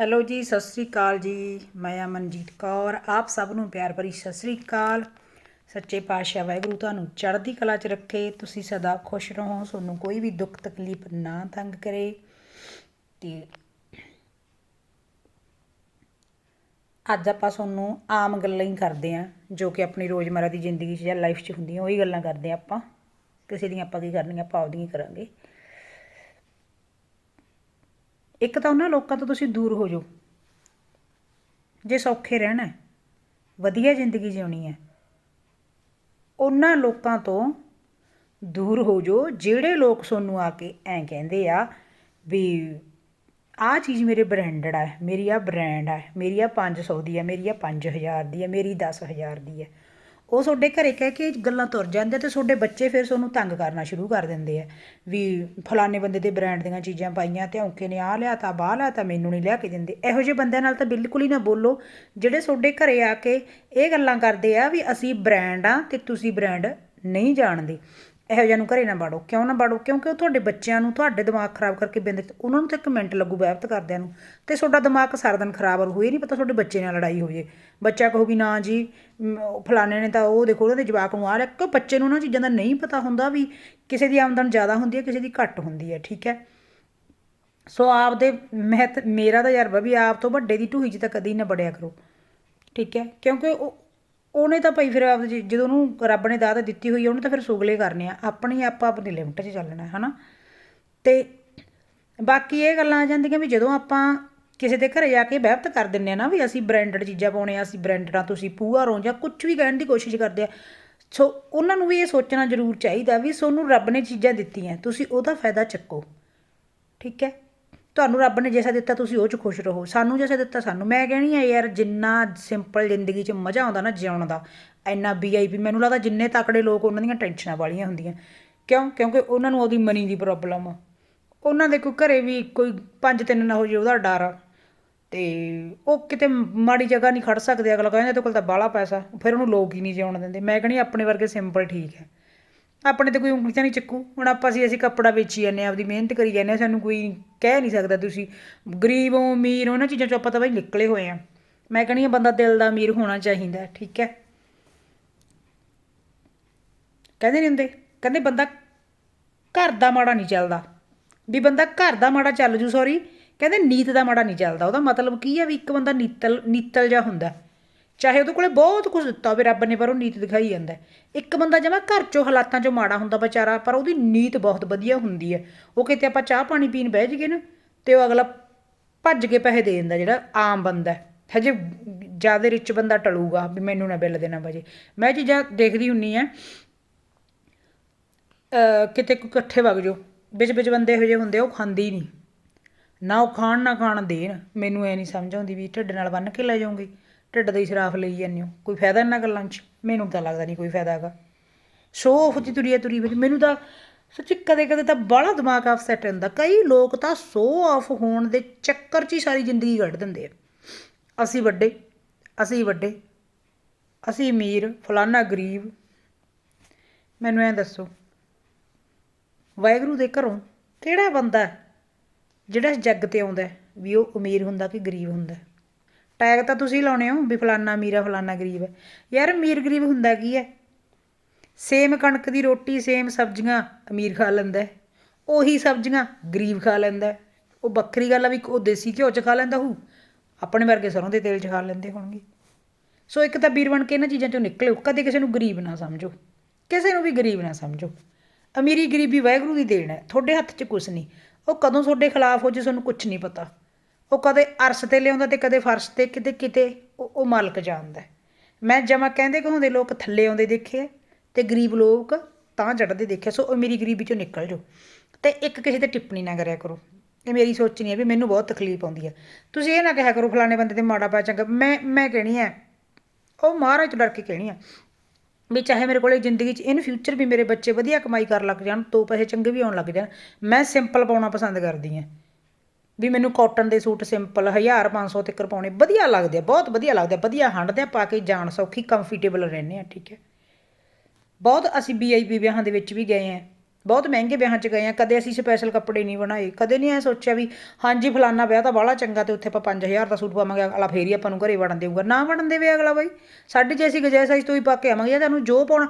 Hello ਜੀ, ਸਤਿ ਸ੍ਰੀ ਅਕਾਲ ਜੀ। ਮੈਂ ਅਮਨਜੀਤ ਕੌਰ। ਆਪ ਸਭ ਨੂੰ ਪਿਆਰ ਭਰੀ ਸਤਿ ਸ੍ਰੀ ਅਕਾਲ। ਸੱਚੇ ਪਾਤਸ਼ਾਹ ਵਾਹਿਗੁਰੂ ਤੁਹਾਨੂੰ ਚੜ੍ਹਦੀ ਕਲਾ 'ਚ ਰੱਖੇ। ਤੁਸੀਂ ਸਦਾ ਖੁਸ਼ ਰਹੋ। ਤੁਹਾਨੂੰ ਕੋਈ ਵੀ ਦੁੱਖ, ਤਕਲੀਫ ਨਾ ਤੰਗ ਕਰੇ। ਤੇ ਅੱਜ ਆਪਾਂ ਤੁਹਾਨੂੰ ਆਮ ਗੱਲਾਂ ਹੀ ਕਰਦੇ ਆਂ ਜੋ ਕਿ ਆਪਣੀ ਰੋਜ਼ਮਰਾ ਦੀ ਜ਼ਿੰਦਗੀ 'ਚ ਜਾਂ ਲਾਈਫ 'ਚ ਹੁੰਦੀਆਂ, ਉਹੀ ਗੱਲਾਂ ਕਰਦੇ ਆਂ ਆਪਾਂ। ਕਿਸੇ ਦੀਆਂ ਆਪਾਂ ਕੀ ਕਰਨੀਆਂ, ਆਪਾਂ ਆਪਦੀਆਂ ਹੀ ਕਰਾਂਗੇ। ਇੱਕ ਤਾਂ ਉਹਨਾਂ ਲੋਕਾਂ ਤੋਂ ਤੁਸੀਂ ਦੂਰ ਹੋ ਜਾਓ। ਜੇ ਸੌਖੇ ਰਹਿਣਾ ਵਧੀਆ ਜ਼ਿੰਦਗੀ ਜਿਉਣੀ ਹੈ, ਉਹਨਾਂ ਲੋਕਾਂ ਤੋਂ ਦੂਰ ਹੋ ਜਾਓ, ਜਿਹੜੇ ਲੋਕ ਤੁਹਾਨੂੰ ਆ ਕੇ ਐਂ ਕਹਿੰਦੇ ਆ ਵੀ ਆਹ ਚੀਜ਼ ਮੇਰੇ ਬ੍ਰਾਂਡਡ ਆ ਮੇਰੀ ਆ ਬ੍ਰਾਂਡ ਆ, ਮੇਰੀ ਆ 500 ਦੀ ਆ, ਮੇਰੀ ਆ 5000 ਦੀ ਆ, ਮੇਰੀ 10000 ਦੀ ਆ। ਉਹ ਤੁਹਾਡੇ ਘਰੇ ਕਹਿ ਕੇ ਗੱਲਾਂ ਤੁਰ ਜਾਂਦੇ ਤੇ ਤੁਹਾਡੇ ਬੱਚੇ ਫਿਰ ਤੁਹਾਨੂੰ ਤੰਗ ਕਰਨਾ ਸ਼ੁਰੂ ਕਰ ਦਿੰਦੇ ਆ ਵੀ ਫਲਾਣੇ ਬੰਦੇ ਦੇ ਬ੍ਰਾਂਡ ਦੀਆਂ ਚੀਜ਼ਾਂ ਪਾਈਆਂ ਤੇ ਔਂਕੇ ਨੇ ਆ ਲਿਆ ਤਾਂ, ਬਾਹ ਲਿਆ ਤਾਂ, ਮੈਨੂੰ ਨਹੀਂ ਲਿਆ ਕੇ ਦਿੰਦੇ। ਇਹੋ ਜਿਹੇ ਬੰਦਿਆਂ ਨਾਲ ਤਾਂ ਬਿਲਕੁਲ ਹੀ ਨਾ ਬੋਲੋ। ਜਿਹੜੇ ਤੁਹਾਡੇ ਘਰੇ ਆ ਕੇ ਇਹ ਗੱਲਾਂ ਕਰਦੇ ਆ ਵੀ ਅਸੀਂ ਬ੍ਰਾਂਡ ਆ ਤੇ ਤੁਸੀਂ ਬ੍ਰਾਂਡ ਨਹੀਂ ਜਾਣਦੇ। ਇਹੋ ਜਿਹਾ ਨੂੰ ਘਰੇ ਨਾ ਬਾੜੋ। ਕਿਉਂ ਨਾ ਬਾੜੋ? ਕਿਉਂਕਿ ਉਹ ਤੁਹਾਡੇ ਬੱਚਿਆਂ ਨੂੰ ਤੁਹਾਡੇ ਦਿਮਾਗ ਖਰਾਬ ਕਰਕੇ ਬਿੰਦ ਉਹਨਾਂ ਨੂੰ ਤਾਂ ਇੱਕ ਮਿੰਟ ਲੱਗੂ ਬਹਿਬਤ ਕਰਦਿਆਂ ਨੂੰ। ਤੇ ਤੁਹਾਡਾ ਦਿਮਾਗ ਸਾਰਾ ਦਿਨ ਖਰਾਬ ਹੋਏ ਨਹੀਂ ਪਤਾ ਤੁਹਾਡੇ ਬੱਚੇ ਨਾਲ ਲੜਾਈ ਹੋ ਜੇ ਬੱਚਾ ਕਹੂਗੀ ਨਾ ਜੀ ਮ, ਫਲਾਣੇ ਨੇ ਤਾਂ ਉਹ ਦੇਖੋ ਉਹਦੇ ਜਵਾਕ ਨੂੰ ਆ ਰਿਹਾ ਕਿ ਬੱਚੇ ਨੂੰ ਉਹਨਾਂ ਚੀਜ਼ਾਂ ਦਾ ਨਹੀਂ ਪਤਾ ਹੁੰਦਾ ਵੀ ਕਿਸੇ ਦੀ ਆਮਦਨ ਜ਼ਿਆਦਾ ਹੁੰਦੀ ਹੈ ਕਿਸੇ ਦੀ ਘੱਟ ਹੁੰਦੀ ਹੈ ਠੀਕ ਹੈ? ਸੋ ਆਪ ਦੇ ਮਹਿਤ ਮੇਰਾ ਤਾਂ ਯਾਰ ਵੀ ਆਪ ਤੋਂ ਵੱਡੇ ਦੀ ਢੂਹੀ 'ਚ ਤਾਂ ਕਦੀ ਨਾ ਬੜਿਆ ਕਰੋ। ਠੀਕ ਹੈ? ਕਿਉਂਕਿ ਉਹ ਉਹਨੇ ਤਾਂ ਭਾਈ ਫਿਰ ਆਪ ਜਦੋਂ ਉਹਨੂੰ ਰੱਬ ਨੇ ਦਾਤ ਦਿੱਤੀ ਹੋਈ ਹੈ ਉਹਨੇ ਤਾਂ ਫਿਰ ਸੁਗਲੇ ਕਰਨੇ ਆ। ਆਪਣੀ ਆਪਾਂ ਆਪਣੀ ਲਿਮਟ 'ਚ ਚੱਲਣਾ ਹੈ ਹਨਾ? ਤੇ ਬਾਕੀ ਇਹ ਗੱਲਾਂ ਆ ਜਾਂਦੀਆਂ ਵੀ ਜਦੋਂ ਆਪਾਂ ਕਿਸੇ ਦੇ ਘਰੇ ਜਾ ਕੇ ਬਹਿਬਤ ਕਰ ਦਿੰਨੇ ਆ ਨਾ, ਵੀ ਅਸੀਂ ਬ੍ਰਾਂਡਡ ਚੀਜ਼ਾਂ ਪਾਉਣੇ ਆ, ਅਸੀਂ ਬ੍ਰਾਂਡਡ ਤੁਸੀਂ ਪੂਆ ਹੋ ਜਾਂ ਕੁਝ ਵੀ ਕਹਿਣ ਦੀ ਕੋਸ਼ਿਸ਼ ਕਰਦੇ ਆ, ਸੋ ਉਹਨਾਂ ਨੂੰ ਵੀ ਇਹ ਸੋਚਣਾ ਜ਼ਰੂਰ ਚਾਹੀਦਾ ਵੀ ਸੋਨੂੰ ਰੱਬ ਨੇ ਚੀਜ਼ਾਂ ਦਿੱਤੀਆਂ, ਤੁਸੀਂ ਉਹਦਾ ਫਾਇਦਾ ਚੱਕੋ। ਠੀਕ ਹੈ? ਤੁਹਾਨੂੰ ਰੱਬ ਨੇ ਜੈਸਾ ਦਿੱਤਾ, ਤੁਸੀਂ ਉਹ 'ਚ ਖੁਸ਼ ਰਹੋ। ਸਾਨੂੰ ਜੈਸਾ ਦਿੱਤਾ, ਸਾਨੂੰ। ਮੈਂ ਕਹਿਣੀ ਆ ਯਾਰ, ਜਿੰਨਾ ਸਿੰਪਲ ਜ਼ਿੰਦਗੀ 'ਚ ਮਜ਼ਾ ਆਉਂਦਾ ਨਾ ਜਿਉਣ ਦਾ, ਇੰਨਾ ਵੀਆਈਪੀ ਮੈਨੂੰ ਲੱਗਦਾ ਜਿੰਨੇ ਤਕੜੇ ਲੋਕ ਉਹਨਾਂ ਦੀਆਂ ਟੈਨਸ਼ਨਾਂ ਵਾਲੀਆਂ ਹੁੰਦੀਆਂ। ਕਿਉਂ? ਕਿਉਂਕਿ ਉਹਨਾਂ ਨੂੰ ਉਹਦੀ ਮਨੀ ਦੀ ਪ੍ਰੋਬਲਮ ਆ। ਉਹਨਾਂ ਦੇ ਕੋਈ ਘਰੇ ਵੀ ਕੋਈ ਪੰਜ ਤਿੰਨ ਨਾ ਹੋ ਜੇ ਉਹਦਾ ਡਰ ਆ। ਤੇ ਉਹ ਕਿਤੇ ਮਾੜੀ ਜਗ੍ਹਾ ਨਹੀਂ ਖੜ ਸਕਦੇ। ਅਗਲਾ ਕਹਿੰਦਾ ਤੇ ਕੋਲ ਤਾਂ ਬਾਹਲਾ ਪੈਸਾ। ਫਿਰ ਉਹਨੂੰ ਲੋਕ ਹੀ ਨਹੀਂ ਜਿਉਣ ਦਿੰਦੇ। ਮੈਂ ਕਹਿੰਦੀ ਆਪਣੇ ਵਰਗੇ ਸਿੰਪਲ ਠੀਕ ਹੈ। ਆਪਣੇ ਤੇ ਕੋਈ ਉਂਗਲੀ ਤਾਂ ਨਹੀਂ ਚੱਕੂ। ਹੁਣ ਆਪਾਂ ਅਸੀਂ ਅਸੀਂ ਕੱਪੜਾ ਵੇਚੀ ਜਾਂਦੇ ਹਾਂ, ਆਪਦੀ ਮਿਹਨਤ ਕਰੀ ਜਾਂਦੇ ਹਾਂ, ਸਾਨੂੰ ਕੋਈ ਕਹਿ ਨਹੀਂ ਸਕਦਾ ਤੁਸੀਂ। ਗਰੀਬ ਹੋ, ਅਮੀਰ ਹੋ ਉਹਨਾਂ ਚੀਜ਼ਾਂ ਚੋਂ ਆਪਾਂ ਤਾਂ ਬਈ ਨਿਕਲੇ ਹੋਏ ਆ। ਮੈਂ ਕਹਿੰਦੀ ਆ ਬੰਦਾ ਦਿਲ ਦਾ ਅਮੀਰ ਹੋਣਾ ਚਾਹੀਦਾ, ਠੀਕ ਹੈ। ਕਹਿੰਦੇ ਨਹੀਂ ਹੁੰਦੇ, ਕਹਿੰਦੇ ਬੰਦਾ ਘਰ ਦਾ ਮਾੜਾ ਨਹੀਂ ਚੱਲਦਾ। ਵੀ ਬੰਦਾ ਘਰ ਦਾ ਮਾੜਾ ਚੱਲ ਜੂ ਸੌਰੀ ਕਹਿੰਦੇ ਨੀਤ ਦਾ ਮਾੜਾ ਨਹੀਂ ਚੱਲਦਾ, ਉਹਦਾ ਮਤਲਬ ਕੀ ਹੈ ਵੀ ਇੱਕ ਬੰਦਾ ਨੀਤਲ ਨੀਤਲ ਜਿਹਾ ਹੁੰਦਾ। ਚਾਹੇ ਉਹਦੇ ਕੋਲੇ ਬਹੁਤ ਕੁਝ ਦਿੱਤਾ ਹੋਵੇ ਰੱਬ ਨੇ ਪਰ ਉਹ ਨੀਤ ਦਿਖਾਈ ਜਾਂਦਾ ਇੱਕ ਬੰਦਾ ਜਮਾ ਘਰ ਚੋਂ ਹਾਲਾਤਾਂ ਚੋਂ ਮਾੜਾ ਹੁੰਦਾ ਵਿਚਾਰਾ ਪਰ ਉਹਦੀ ਨੀਤ ਬਹੁਤ ਵਧੀਆ ਹੁੰਦੀ ਹੈ। ਉਹ ਕਿਤੇ ਆਪਾਂ ਚਾਹ ਪਾਣੀ ਪੀਣ ਬਹਿ ਜਗੇ ਨਾ ਤੇ ਉਹ ਅਗਲਾ ਭੱਜ ਕੇ ਪੈਸੇ ਦੇ ਦਿੰਦਾ ਜਿਹੜਾ ਆਮ ਬੰਦਾ ਹੈ। ਹਜੇ ਜ਼ਿਆਦਾ ਰਿਚ ਬੰਦਾ ਟਲੂਗਾ ਵੀ ਮੈਨੂੰ ਨਾ ਬਿੱਲ ਦੇਣਾ ਵਜੇ ਮੈਂ ਇਹ ਚੀਜ਼ਾਂ ਦੇਖਦੀ ਹੁੰਨੀ ਆ। ਅਹ ਕਿਤੇ ਕੋਈ ਇਕੱਠੇ ਵਗ ਜਾਓ ਵਿੱਚ ਵਿੱਚ ਬੰਦੇ ਇਹੋ ਜਿਹੇ ਹੁੰਦੇ ਆ, ਉਹ ਖਾਂਦੇ ਹੀ ਨਹੀਂ। ਨਾ ਉਹ ਖਾਣ ਨਾ ਖਾਣ ਦੇਣ। ਮੈਨੂੰ ਐ ਨਹੀਂ ਸਮਝ ਆਉਂਦੀ ਵੀ ਢਿੱਡ ਨਾਲ ਬੰਨ ਕੇ ਲੈ ਜਾਓਗੇ। ਢਿੱਡ ਦਾ ਹੀ ਸ਼ਰਾਫ ਲਈ ਜਾਂਦੇ ਹੋ? ਕੋਈ ਫਾਇਦਾ ਇਹਨਾਂ ਗੱਲਾਂ 'ਚ? ਮੈਨੂੰ ਤਾਂ ਲੱਗਦਾ ਨਹੀਂ ਕੋਈ ਫਾਇਦਾ ਹੈਗਾ। ਸ਼ੋ ਆਫ ਦੀ ਤੁਰੀ ਤੁਰੀ ਵਿੱਚ ਮੈਨੂੰ ਤਾਂ ਸੱਚੀ ਕਦੇ ਕਦੇ ਤਾਂ ਬਾਹਲਾ ਦਿਮਾਗ ਅਪਸੈਟ ਹੁੰਦਾ ਕਈ ਲੋਕ ਤਾਂ ਸੋ ਆਫ ਹੋਣ ਦੇ ਚੱਕਰ 'ਚ ਹੀ ਸਾਰੀ ਜ਼ਿੰਦਗੀ ਕੱਢ ਦਿੰਦੇ ਆ। ਅਸੀਂ ਵੱਡੇ ਅਸੀਂ ਵੱਡੇ, ਅਸੀਂ ਅਮੀਰ, ਫਲਾਨਾ ਗਰੀਬ। ਮੈਨੂੰ ਐਂ ਦੱਸੋ, ਵਾਹਿਗੁਰੂ ਦੇ ਘਰੋਂ ਕਿਹੜਾ ਬੰਦਾ ਜਿਹੜਾ ਜੱਗ ਤੇ ਆਉਂਦਾ ਵੀ ਉਹ ਅਮੀਰ ਹੁੰਦਾ ਕਿ ਗਰੀਬ ਹੁੰਦਾ ਟੈਗ ਤਾਂ ਤੁਸੀਂ ਲਾਉਣੇ ਹੋ ਵੀ ਫਲਾਨਾ ਅਮੀਰ ਆ ਫਲਾਨਾ ਗਰੀਬ ਹੈ। ਯਾਰ ਅਮੀਰ ਗਰੀਬ ਹੁੰਦਾ ਕੀ ਹੈ? ਸੇਮ ਕਣਕ ਦੀ ਰੋਟੀ, ਸੇਮ ਸਬਜ਼ੀਆਂ ਅਮੀਰ ਖਾ ਲੈਂਦਾ ਉਹੀ ਸਬਜ਼ੀਆਂ ਗਰੀਬ ਖਾ ਲੈਂਦਾ ਉਹ ਵੱਖਰੀ ਗੱਲ ਆ ਵੀ ਉਹ ਦੇਸੀ ਘਿਓ 'ਚ ਖਾ ਲੈਂਦਾ ਹੂ ਆਪਣੇ ਵਰਗੇ ਸਰੋਂ ਦੇ ਤੇਲ 'ਚ ਖਾ ਲੈਂਦੇ ਹੋਣਗੇ। ਸੋ ਇੱਕ ਤਾਂ ਵੀਰ ਬਣ ਕੇ ਇਹਨਾਂ ਚੀਜ਼ਾਂ ਚੋਂ ਨਿਕਲਿਓ ਕਦੇ ਕਿਸੇ ਨੂੰ ਗਰੀਬ ਨਾ ਸਮਝੋ। ਕਿਸੇ ਨੂੰ ਵੀ ਗਰੀਬ ਨਾ ਸਮਝੋ। ਅਮੀਰੀ ਗਰੀਬੀ ਵਾਹਿਗੁਰੂ ਦੀ ਦੇਣ ਹੈ। ਤੁਹਾਡੇ ਹੱਥ 'ਚ ਕੁਝ ਨਹੀਂ। ਉਹ ਕਦੋਂ ਤੁਹਾਡੇ ਖਿਲਾਫ ਹੋ ਜੇ, ਤੁਹਾਨੂੰ ਕੁਝ ਨਹੀਂ ਪਤਾ। ਉਹ ਕਦੇ ਅਰਸ ਤੇ ਲਿਆਉਂਦਾ ਤੇ ਕਦੇ ਫਰਸ਼ ਤੇ, ਕਿਤੇ ਕਿਤੇ ਉਹ ਉਹ ਮਾਲਕ ਜਾਣਦਾ ਮੈਂ ਜਮਾ ਕਹਿੰਦੇ ਕਹਾਉਂਦੇ ਲੋਕ ਥੱਲੇ ਆਉਂਦੇ ਦੇਖੇ ਆ ਤੇ ਗਰੀਬ ਲੋਕ ਤਾਂ ਚੜ੍ਹਦੇ ਦੇਖਿਆ ਸੋ ਮੇਰੀ ਗਰੀਬੀ ਚੋਂ ਨਿਕਲ ਜਾਓ। ਤੇ ਇੱਕ ਕਿਸੇ ਤੇ ਟਿੱਪਣੀ ਨਾ ਕਰਿਆ ਕਰੋ। ਇਹ ਮੇਰੀ ਸੋਚ ਨਹੀਂ ਹੈ ਵੀ ਮੈਨੂੰ ਬਹੁਤ ਤਕਲੀਫ ਆਉਂਦੀ ਹੈ। ਤੁਸੀਂ ਇਹ ਨਾ ਕਿਹਾ ਕਰੋ ਫਲਾਣੇ ਬੰਦੇ ਤੇ ਮਾੜਾ ਪਾ ਚੰਗਾ। ਮੈਂ ਮੈਂ ਕਹਿਣੀ ਹੈ, ਉਹ ਮਹਾਰਾਜ ਤੋਂ ਡਰ ਕੇ ਕਹਿਣੀ ਆ ਵੀ ਚਾਹੇ ਮੇਰੇ ਕੋਲੇ ਜ਼ਿੰਦਗੀ 'ਚ ਇਨ ਫਿਊਚਰ ਵੀ ਮੇਰੇ ਬੱਚੇ ਵਧੀਆ ਕਮਾਈ ਕਰ ਲੱਗ ਜਾਣ, ਦੋ ਪੈਸੇ ਚੰਗੇ ਵੀ ਆਉਣ ਲੱਗ ਜਾਣ, ਮੈਂ ਸਿੰਪਲ ਪਾਉਣਾ ਪਸੰਦ ਕਰਦੀ ਹਾਂ। ਵੀ ਮੈਨੂੰ ਕਾਟਨ ਦੇ ਸੂਟ ਸਿੰਪਲ 1000 500 ਤੱਕ ਪਾਉਣੇ, ਵਧੀਆ ਲੱਗਦੇ ਆ, ਬਹੁਤ ਵਧੀਆ ਲੱਗਦੇ ਆ, ਵਧੀਆ ਹੰਢਦੇ ਆ, ਪਾ ਕੇ ਜਾਣ ਸੌਖੀ ਕੰਫਰਟੇਬਲ ਰਹਿੰਦੇ ਆ, ਠੀਕ ਹੈ। ਬਹੁਤ ਅਸੀਂ ਵੀਆਈਪੀ ਵਿਆਹਾਂ ਦੇ ਵਿੱਚ ਵੀ ਗਏ ਆ, ਬਹੁਤ ਮਹਿੰਗੇ ਵਿਆਹਾਂ 'ਚ ਗਏ ਆ, ਕਦੇ ਅਸੀਂ ਸਪੈਸ਼ਲ ਕੱਪੜੇ ਨਹੀਂ ਬਣਾਏ, ਕਦੇ ਨਹੀਂ ਐ ਸੋਚਿਆ ਵੀ ਹਾਂਜੀ ਫਲਾਨਾ ਵਿਆਹ ਤਾਂ ਬਾਹਲਾ ਚੰਗਾ ਤੇ ਉੱਥੇ ਆਪਾਂ 5000 ਦਾ ਸੂਟ ਪਾਵਾਂਗੇ, ਅਗਲਾ ਫੇਰ ਹੀ ਆਪਾਂ ਨੂੰ ਘਰੇ ਵੜਨ ਦੇਊਗਾ, ਨਾ ਵੜਨ ਦੇਵੇ ਅਗਲਾ ਬਾਈ, ਸਾਡੇ ਜੇ ਅਸੀਂ ਗਜੈ ਸਾਈਜ਼ ਤੋਂ ਹੀ ਪਾ ਕੇ ਆਵਾਂਗੇ, ਜਾਂ ਤੁਹਾਨੂੰ ਜੋ ਪਾਉਣਾ,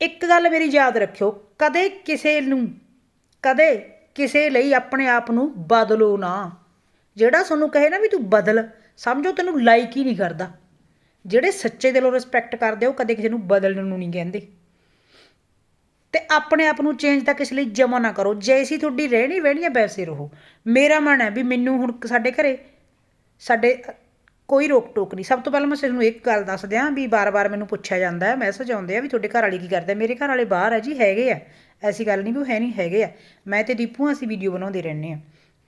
ਇੱਕ ਗੱਲ ਮੇਰੀ ਯਾਦ ਰੱਖਿਓ, ਕਦੇ ਕਿਸੇ ਨੂੰ, ਕਦੇ ਕਿਸੇ ਲਈ ਆਪਣੇ ਆਪ ਨੂੰ ਬਦਲੋ ਨਾ। ਜਿਹੜਾ ਤੁਹਾਨੂੰ ਕਹੇ ਨਾ ਵੀ ਤੂੰ ਬਦਲ, ਸਮਝੋ ਤੈਨੂੰ ਲਾਈਕ ਹੀ ਨਹੀਂ ਕਰਦਾ। ਜਿਹੜੇ ਸੱਚੇ ਦਿਲੋਂ ਰਿਸਪੈਕਟ ਕਰਦੇ ਉਹ ਕਦੇ ਕਿਸੇ ਨੂੰ ਬਦਲਣ ਨੂੰ ਨਹੀਂ ਕਹਿੰਦੇ। ਤੇ ਆਪਣੇ ਆਪ ਨੂੰ ਚੇਂਜ ਤਾਂ ਕਿਸ ਲਈ ਜਮਾ ਨਾ ਕਰੋ। ਜੈਸੀ ਤੁਹਾਡੀ ਰਹਿਣੀ ਵਹਿਣੀ ਹੈ ਵੈਸੇ ਰਹੋ। ਮੇਰਾ ਮਨ ਹੈ ਵੀ ਮੈਨੂੰ ਹੁਣ ਸਾਡੇ ਘਰੇ ਸਾਡੇ ਕੋਈ ਰੋਕ ਟੋਕ ਨਹੀਂ। ਸਭ ਤੋਂ ਪਹਿਲਾਂ ਮੈਂ ਤੁਹਾਨੂੰ ਇੱਕ ਗੱਲ ਦੱਸ ਦਿਆਂ ਵੀ ਬਾਰ-ਬਾਰ ਮੈਨੂੰ ਪੁੱਛਿਆ ਜਾਂਦਾ ਹੈ ਮੈਸੇਜ ਆਉਂਦੇ ਆ ਵੀ ਤੁਹਾਡੇ ਘਰ ਵਾਲੀ ਕੀ ਕਰਦੇ ਮੇਰੇ ਘਰ ਵਾਲੇ ਬਾਹਰ ਹੈ ਜੀ, ਹੈਗੇ ਆ। ਐਸੀ ਗੱਲ ਨਹੀਂ ਵੀ ਉਹ ਹੈ ਨਹੀਂ ਹੈਗੇ ਆ। ਮੈਂ ਤੇ ਦੀਪੂ ਅਸੀਂ ਵੀਡੀਓ ਬਣਾਉਂਦੇ ਰਹਿੰਦੇ ਆ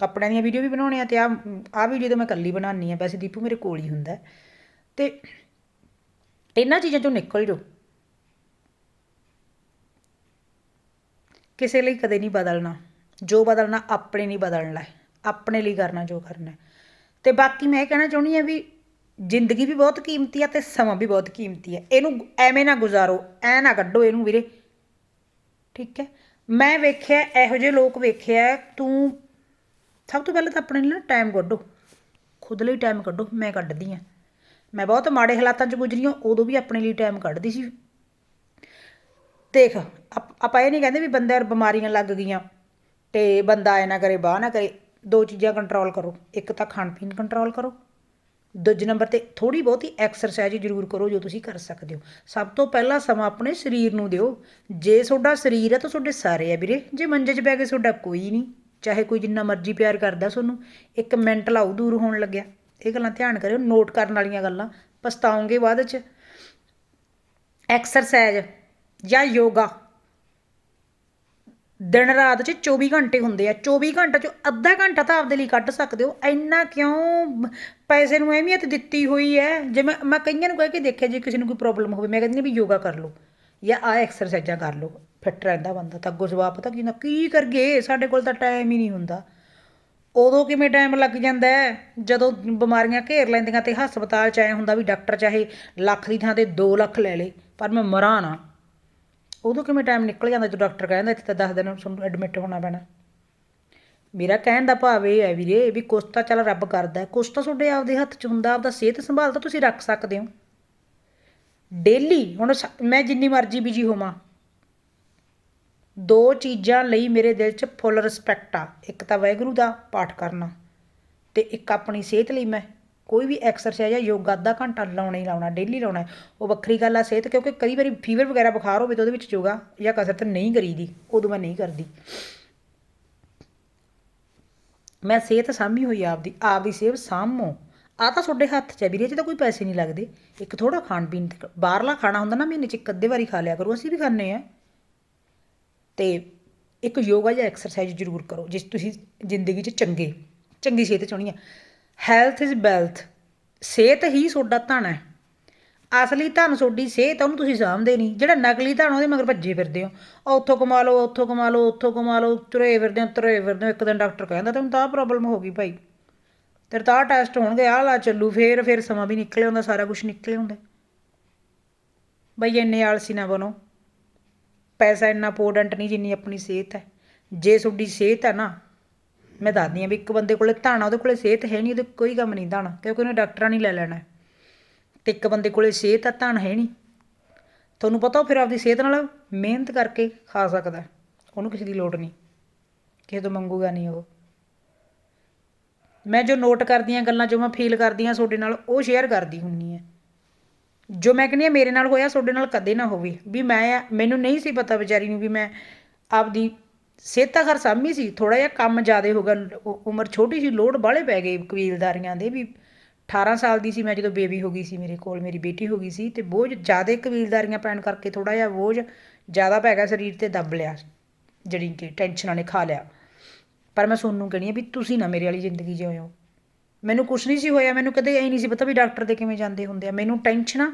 ਕੱਪੜਿਆਂ ਦੀਆਂ ਵੀਡੀਓ ਵੀ ਬਣਾਉਣੇ ਆ ਤੇ ਆ ਆ ਵੀਡੀਓ ਤਾਂ ਮੈਂ ਇਕੱਲੀ ਬਣਾਉਣੀ ਆ ਵੈਸੇ ਦੀਪੂ ਮੇਰੇ ਕੋਲ ਹੀ ਹੁੰਦਾ ਤੇ ਇਹਨਾਂ ਚੀਜ਼ਾਂ ਚੋਂ ਨਿਕਲ ਜਾਓ। ਕਿਸੇ ਲਈ ਕਦੇ ਨਹੀਂ ਬਦਲਣਾ। ਜੋ ਬਦਲਣਾ ਆਪਣੇ ਨਹੀਂ ਬਦਲਣਾ ਆਪਣੇ ਲਈ ਕਰਨਾ ਜੋ ਕਰਨਾ ਹੈ। ਤੇ ਬਾਕੀ ਮੈਂ ਇਹ ਕਹਿਣਾ ਚਾਹੁੰਦੀ ਆ ਵੀ ਜ਼ਿੰਦਗੀ ਵੀ ਬਹੁਤ ਕੀਮਤੀ ਆ ਤੇ ਸਮਾਂ ਵੀ ਬਹੁਤ ਕੀਮਤੀ ਆ। ਇਹਨੂੰ ਐਵੇਂ ਨਾ ਗੁਜ਼ਾਰੋ, ਐ ਨਾ ਕੱਢੋ ਇਹਨੂੰ ਵੀਰੇ। ਠੀਕ ਹੈ। ਮੈਂ ਵੇਖਿਆ, ਇਹੋ ਜਿਹੇ ਲੋਕ ਵੇਖਿਆ, ਤੂੰ ਸਭ ਤੋਂ ਪਹਿਲਾਂ ਤਾਂ ਆਪਣੇ ਲਈ ਨਾ ਟਾਈਮ ਕੱਢੋ। ਖੁਦ ਲਈ ਟਾਈਮ ਕੱਢੋ, ਮੈਂ ਕੱਢਦੀ ਆ ਮੈਂ ਬਹੁਤ ਮਾੜੇ ਹਾਲਾਤਾਂ 'ਚ ਗੁਜ਼ਰੀ ਹਾਂ, ਉਦੋਂ ਵੀ ਆਪਣੇ ਲਈ ਟਾਈਮ ਕੱਢਦੀ ਸੀ। ਦੇਖ, ਆਪ- ਆਪਾਂ ਇਹ ਨਹੀਂ ਕਹਿੰਦੇ ਵੀ ਬੰਦੇ ਨੂੰ ਬਿਮਾਰੀਆਂ ਲੱਗ ਗਈਆਂ ਤੇ ਬੰਦਾ ਐ ਨਾ ਕਰੇ, ਬਾਹ ਨਾ ਕਰੇ, ਦੋ ਚੀਜ਼ਾਂ ਕੰਟਰੋਲ ਕਰੋ। ਇੱਕ ਤਾਂ ਖਾਣ ਪੀਣ ਕੰਟਰੋਲ ਕਰੋ। ਦੂਜੇ ਨੰਬਰ ਤੇ ਥੋੜੀ ਬਹੁਤੀ ਐਕਸਰਸਾਈਜ਼ ਜ਼ਰੂਰ ਕਰੋ ਜੋ ਤੁਸੀਂ ਕਰ ਸਕਦੇ ਹੋ। ਸਭ ਤੋਂ ਪਹਿਲਾਂ ਸਮਾਂ ਆਪਣੇ ਸਰੀਰ ਨੂੰ ਦਿਓ। ਜੇ ਤੁਹਾਡਾ ਸਰੀਰ ਹੈ ਤਾਂ ਤੁਹਾਡੇ ਸਾਰੇ ਆ ਵੀਰੇ। ਜੇ ਮੰਜੇ 'ਚ ਬੈ ਕੇ ਤੁਹਾਡਾ ਕੋਈ ਨਹੀਂ, ਚਾਹੇ ਕੋਈ ਜਿੰਨਾ ਮਰਜ਼ੀ ਪਿਆਰ ਕਰਦਾ ਤੁਹਾਨੂੰ, ਇੱਕ ਮਿੰਟ ਲਾਓ ਦੂਰ ਹੋਣ ਲੱਗਿਆ। ਇਹ ਗੱਲਾਂ ਧਿਆਨ ਕਰਿਓ ਨੋਟ ਕਰਨ ਵਾਲੀਆਂ ਗੱਲਾਂ। ਪਛਤਾਉਂਗੇ ਬਾਅਦ 'ਚ। ਐਕਸਰਸਾਈਜ਼ ਜਾਂ ਯੋਗਾ। ਦਿਨ ਰਾਤ 'ਚ 24 ਘੰਟੇ ਹੁੰਦੇ ਆ। 24 ਘੰਟੇ 'ਚੋਂ ਅੱਧਾ ਘੰਟਾ ਤਾਂ ਆਪਦੇ ਲਈ ਕੱਢ ਸਕਦੇ ਹੋ। ਇੰਨਾ ਕਿਉਂ ਪੈਸੇ ਨੂੰ ਅਹਿਮੀਅਤ ਦਿੱਤੀ ਹੋਈ ਹੈ? ਜੇ ਮੈਂ ਮੈਂ ਕਈਆਂ ਨੂੰ ਕਹਿ ਕੇ ਦੇਖਿਆ, ਜੇ ਕਿਸੇ ਨੂੰ ਕੋਈ ਪ੍ਰੋਬਲਮ ਹੋਵੇ, ਮੈਂ ਕਹਿੰਦੀ ਵੀ ਯੋਗਾ ਕਰ ਲਓ ਜਾਂ ਆ ਐਕਸਰਸਾਈਜ਼ਾਂ ਕਰ ਲਓ। ਫਿੱਟ ਰਹਿੰਦਾ ਬੰਦਾ ਤਾਂ ਅੱਗੋਂ ਜਵਾਬ ਪਤਾ ਕੀ ਹੁੰਦਾ? ਕੀ ਕਰਗੇ ਸਾਡੇ ਕੋਲ ਤਾਂ ਟਾਈਮ ਹੀ ਨਹੀਂ ਹੁੰਦਾ। ਉਦੋਂ ਕਿਵੇਂ ਟਾਈਮ ਲੱਗ ਜਾਂਦਾ ਜਦੋਂ ਬਿਮਾਰੀਆਂ ਘੇਰ ਲੈਂਦੀਆਂ ਤੇ ਹਸਪਤਾਲ 'ਚ ਆਇਆ ਹੁੰਦਾ ਵੀ ਡਾਕਟਰ ਚਾਹੇ ਲੱਖ ਦੀ ਥਾਂ ਤੇ 2 ਲੱਖ ਲੈ ਲੇ, ਪਰ ਮੈਂ ਮਰਾਂ ਨਾ। ਉਦੋਂ ਕਿਵੇਂ ਟਾਈਮ ਨਿਕਲ ਜਾਂਦਾ ਜਦੋਂ ਡਾਕਟਰ ਕਹਿੰਦਾ ਇੱਥੇ ਤਾਂ 10 ਦਿਨ ਤੁਹਾਨੂੰ ਐਡਮਿਟ ਹੋਣਾ ਪੈਣਾ। ਮੇਰਾ ਕਹਿਣ ਦਾ ਭਾਵ ਇਹ ਹੈ ਵੀਰੇ ਵੀ ਕੁਛ ਤਾਂ ਚੱਲ ਰੱਬ ਕਰਦਾ ਹੈ, ਕੁਛ ਤਾਂ ਤੁਹਾਡੇ ਆਪਦੇ ਹੱਥ 'ਚ ਹੁੰਦਾ ਆਪਦਾ ਸਿਹਤ ਸੰਭਾਲ ਤਾਂ ਤੁਸੀਂ ਰੱਖ ਸਕਦੇ ਹੋ। ਡੇਲੀ ਹੁਣ ਸ- ਮੈਂ ਜਿੰਨੀ ਮਰਜ਼ੀ ਬਿਜ਼ੀ ਹੋਵਾਂ ਦੋ ਚੀਜ਼ਾਂ ਲਈ ਮੇਰੇ ਦਿਲ 'ਚ ਫੁੱਲ ਰਿਸਪੈਕਟ ਆ ਇੱਕ ਤਾਂ ਵਾਹਿਗੁਰੂ ਦਾ ਪਾਠ ਕਰਨਾ ਤੇ ਇੱਕ ਆਪਣੀ ਸਿਹਤ ਲਈ ਮੈਂ ਕੋਈ ਵੀ ਐਕਸਰਸਾਈਜ਼ ਜਾਂ ਯੋਗਾ ਅੱਧਾ ਘੰਟਾ ਲਾਉਣਾ ਹੀ ਲਾਉਣਾ ਡੇਲੀ ਲਾਉਣਾ ਉਹ ਵੱਖਰੀ ਗੱਲ ਆ ਸਿਹਤ, ਕਿਉਂਕਿ ਕਈ ਵਾਰੀ ਫੀਵਰ ਵਗੈਰਾ ਬੁਖਾਰ ਹੋਵੇ ਤਾਂ ਉਹਦੇ ਵਿੱਚ ਯੋਗਾ ਜਾਂ ਕਸਰਤ ਨਹੀਂ ਕਰੀਦੀ, ਉਦੋਂ ਮੈਂ ਨਹੀਂ ਕਰਦੀ। ਮੈਂ ਸਿਹਤ ਸਾਂਭੀ ਹੋਈ ਆ ਆਪਦੀ ਆਪਦੀ ਸਿਹਤ ਸਾਂਭੋ। ਆ ਤਾਂ ਤੁਹਾਡੇ ਹੱਥ 'ਚ ਹੈ ਵੀਰੇ ਇਹ 'ਚ ਤਾਂ ਕੋਈ ਪੈਸੇ ਨਹੀਂ ਲੱਗਦੇ। ਇੱਕ ਥੋੜਾ ਖਾਣ ਪੀਣ ਤੇ ਬਾਹਰਲਾ ਖਾਣਾ ਹੁੰਦਾ ਨਾ, ਮਹੀਨੇ 'ਚ ਇੱਕ ਅੱਧੇ ਵਾਰੀ ਖਾ ਲਿਆ ਕਰੋ, ਅਸੀਂ ਵੀ ਖਾਂਦੇ ਆ ਤੇ ਇੱਕ ਯੋਗਾ ਜਾਂ ਐਕਸਰਸਾਈਜ਼ ਜ਼ਰੂਰ ਕਰੋ ਜੇ ਤੁਸੀਂ ਜ਼ਿੰਦਗੀ 'ਚ ਚੰਗੇ, ਚੰਗੀ ਸਿਹਤ ਚਾਹੁੰਦੀ ਆ। ਹੈਲਥ ਇਜ਼ ਵੈਲਥ ਸਿਹਤ ਹੀ ਤੁਹਾਡਾ ਧਨ ਹੈ। ਅਸਲੀ ਧਨ ਤੁਹਾਡੀ ਸਿਹਤ ਉਹਨੂੰ ਤੁਸੀਂ ਸਾਂਭਦੇ ਨਹੀਂ। ਜਿਹੜਾ ਨਕਲੀ ਧਨ ਉਹਦੇ ਮਗਰ ਭੱਜੇ ਫਿਰਦੇ ਹੋ। ਉੱਥੋਂ ਕਮਾ ਲਓ, ਉੱਥੋਂ ਕਮਾ ਲਓ, ਉੱਥੋਂ ਕਮਾ ਲਓ, ਤੁਰੇ ਫਿਰਦੇ ਹੋ, ਤੁਰੇ ਫਿਰਦੇ ਹੋ। ਇੱਕ ਦਿਨ ਡਾਕਟਰ ਕਹਿੰਦਾ, ਤੈਨੂੰ ਤਾਂ ਪ੍ਰੋਬਲਮ ਹੋ ਗਈ ਭਾਈ। ਤੇਰੇ ਤਾਂ ਟੈਸਟ ਹੋਣਗੇ, ਆਹ ਲਾ ਚੱਲੂ, ਫੇਰ ਫੇਰ ਸਮਾਂ ਵੀ ਨਿਕਲ ਹੁੰਦਾ ਸਾਰਾ ਕੁਝ ਨਿਕਲ ਹੁੰਦਾ ਬਈ ਇੰਨੇ ਆਲਸੀ ਨਾ ਬਣੋ। ਪੈਸਾ ਇੰਨਾ ਇੰਪੋਰਟੈਂਟ ਨਹੀਂ ਜਿੰਨੀ ਆਪਣੀ ਸਿਹਤ ਹੈ। ਜੇ ਤੁਹਾਡੀ ਸਿਹਤ ਹੈ ਨਾ ਮੈਂ ਦੱਸਦੀ ਹਾਂ ਵੀ ਇੱਕ ਬੰਦੇ ਕੋਲੇ ਧਾਣਾ, ਉਹਦੇ ਕੋਲੇ ਸਿਹਤ ਹੈ ਨਹੀਂ, ਉਹਦੇ ਕੋਈ ਕੰਮ ਨਹੀਂ ਧਾਣਾ, ਕਿਉਂਕਿ ਉਹਨੇ ਡਾਕਟਰਾਂ ਨਹੀਂ ਲੈ ਲੈਣਾ ਹੈ। ਤੇ ਇੱਕ ਬੰਦੇ ਕੋਲੇ ਸਿਹਤ ਆ ਧਨ ਹੈ ਨਹੀਂ। ਤੁਹਾਨੂੰ ਪਤਾ ਉਹ ਫਿਰ ਆਪਦੀ ਸਿਹਤ ਨਾਲ ਮਿਹਨਤ ਕਰਕੇ ਖਾ ਸਕਦਾ ਉਹਨੂੰ ਕਿਸੇ ਦੀ ਲੋੜ ਨਹੀਂ, ਕਿਸੇ ਤੋਂ ਮੰਗੂਗਾ ਨਹੀਂ ਉਹ। ਮੈਂ ਜੋ ਨੋਟ ਕਰਦੀ ਕਰਦੀਆਂ ਗੱਲਾਂ, ਜੋ ਮੈਂ ਫੀਲ ਕਰਦੀ ਹਾਂ ਤੁਹਾਡੇ ਨਾਲ, ਉਹ ਸ਼ੇਅਰ ਕਰਦੀ ਹੁੰਨੀ ਹੈ। ਜੋ ਮੈਂ ਕਹਿੰਦੀ ਹਾਂ ਮੇਰੇ ਨਾਲ ਹੋਇਆ, ਤੁਹਾਡੇ ਨਾਲ ਕਦੇ ਨਾ ਹੋਵੇ। ਵੀ ਮੈਂ, ਮੈਨੂੰ ਨਹੀਂ ਸੀ ਪਤਾ ਵਿਚਾਰੀ ਨੂੰ ਵੀ ਮੈਂ ਆਪਦੀ ਸਿਹਤ ਤਾਂ ਖਰ ਸਾਂਭੀ ਸੀ ਥੋੜਾ ਜਿਹਾ ਕੰਮ ਜ਼ਿਆਦਾ ਹੋ ਗਿਆ ਉਮਰ ਛੋਟੀ ਸੀ ਲੋਡ ਬਾਹਲੇ ਪੈ ਗਏ ਕਬੀਲਦਾਰੀਆਂ ਦੇ ਵੀ। 18 ਸਾਲ ਦੀ ਸੀ, ਮੈਂ ਜਦੋਂ ਬੇਬੀ ਹੋ ਗਈ ਸੀ, ਮੇਰੇ ਕੋਲ ਮੇਰੀ ਬੇਟੀ ਹੋ ਗਈ ਸੀ, ਤੇ ਬੋਝ ਜ਼ਿਆਦਾ ਕਬੀਲਦਾਰੀਆਂ ਪੈਣ ਕਰਕੇ ਥੋੜਾ ਜਿਹਾ ਬੋਝ ਜ਼ਿਆਦਾ ਪੈ ਗਿਆ ਸਰੀਰ ਤੇ ਦੱਬ ਲਿਆ, ਜਿਹੜੀ ਕਿ ਟੈਨਸ਼ਨਾਂ ਨੇ ਖਾ ਲਿਆ। ਪਰ ਮੈਂ ਸੋਨੂੰ ਕਹਿਣੀ ਆ ਵੀ ਤੁਸੀਂ ਨਾ ਮੇਰੇ ਵਾਲੀ ਜ਼ਿੰਦਗੀ ਜਿਉਓ ਮੈਨੂੰ ਕੁਛ ਨਹੀਂ ਸੀ ਹੋਇਆ, ਮੈਨੂੰ ਕਦੇ ਐ ਨਹੀਂ ਸੀ ਪਤਾ ਵੀ ਡਾਕਟਰ ਦੇ ਕਿਵੇਂ ਜਾਂਦੇ ਹੁੰਦੇ ਆ। ਮੈਨੂੰ ਟੈਨਸ਼ਨਾਂ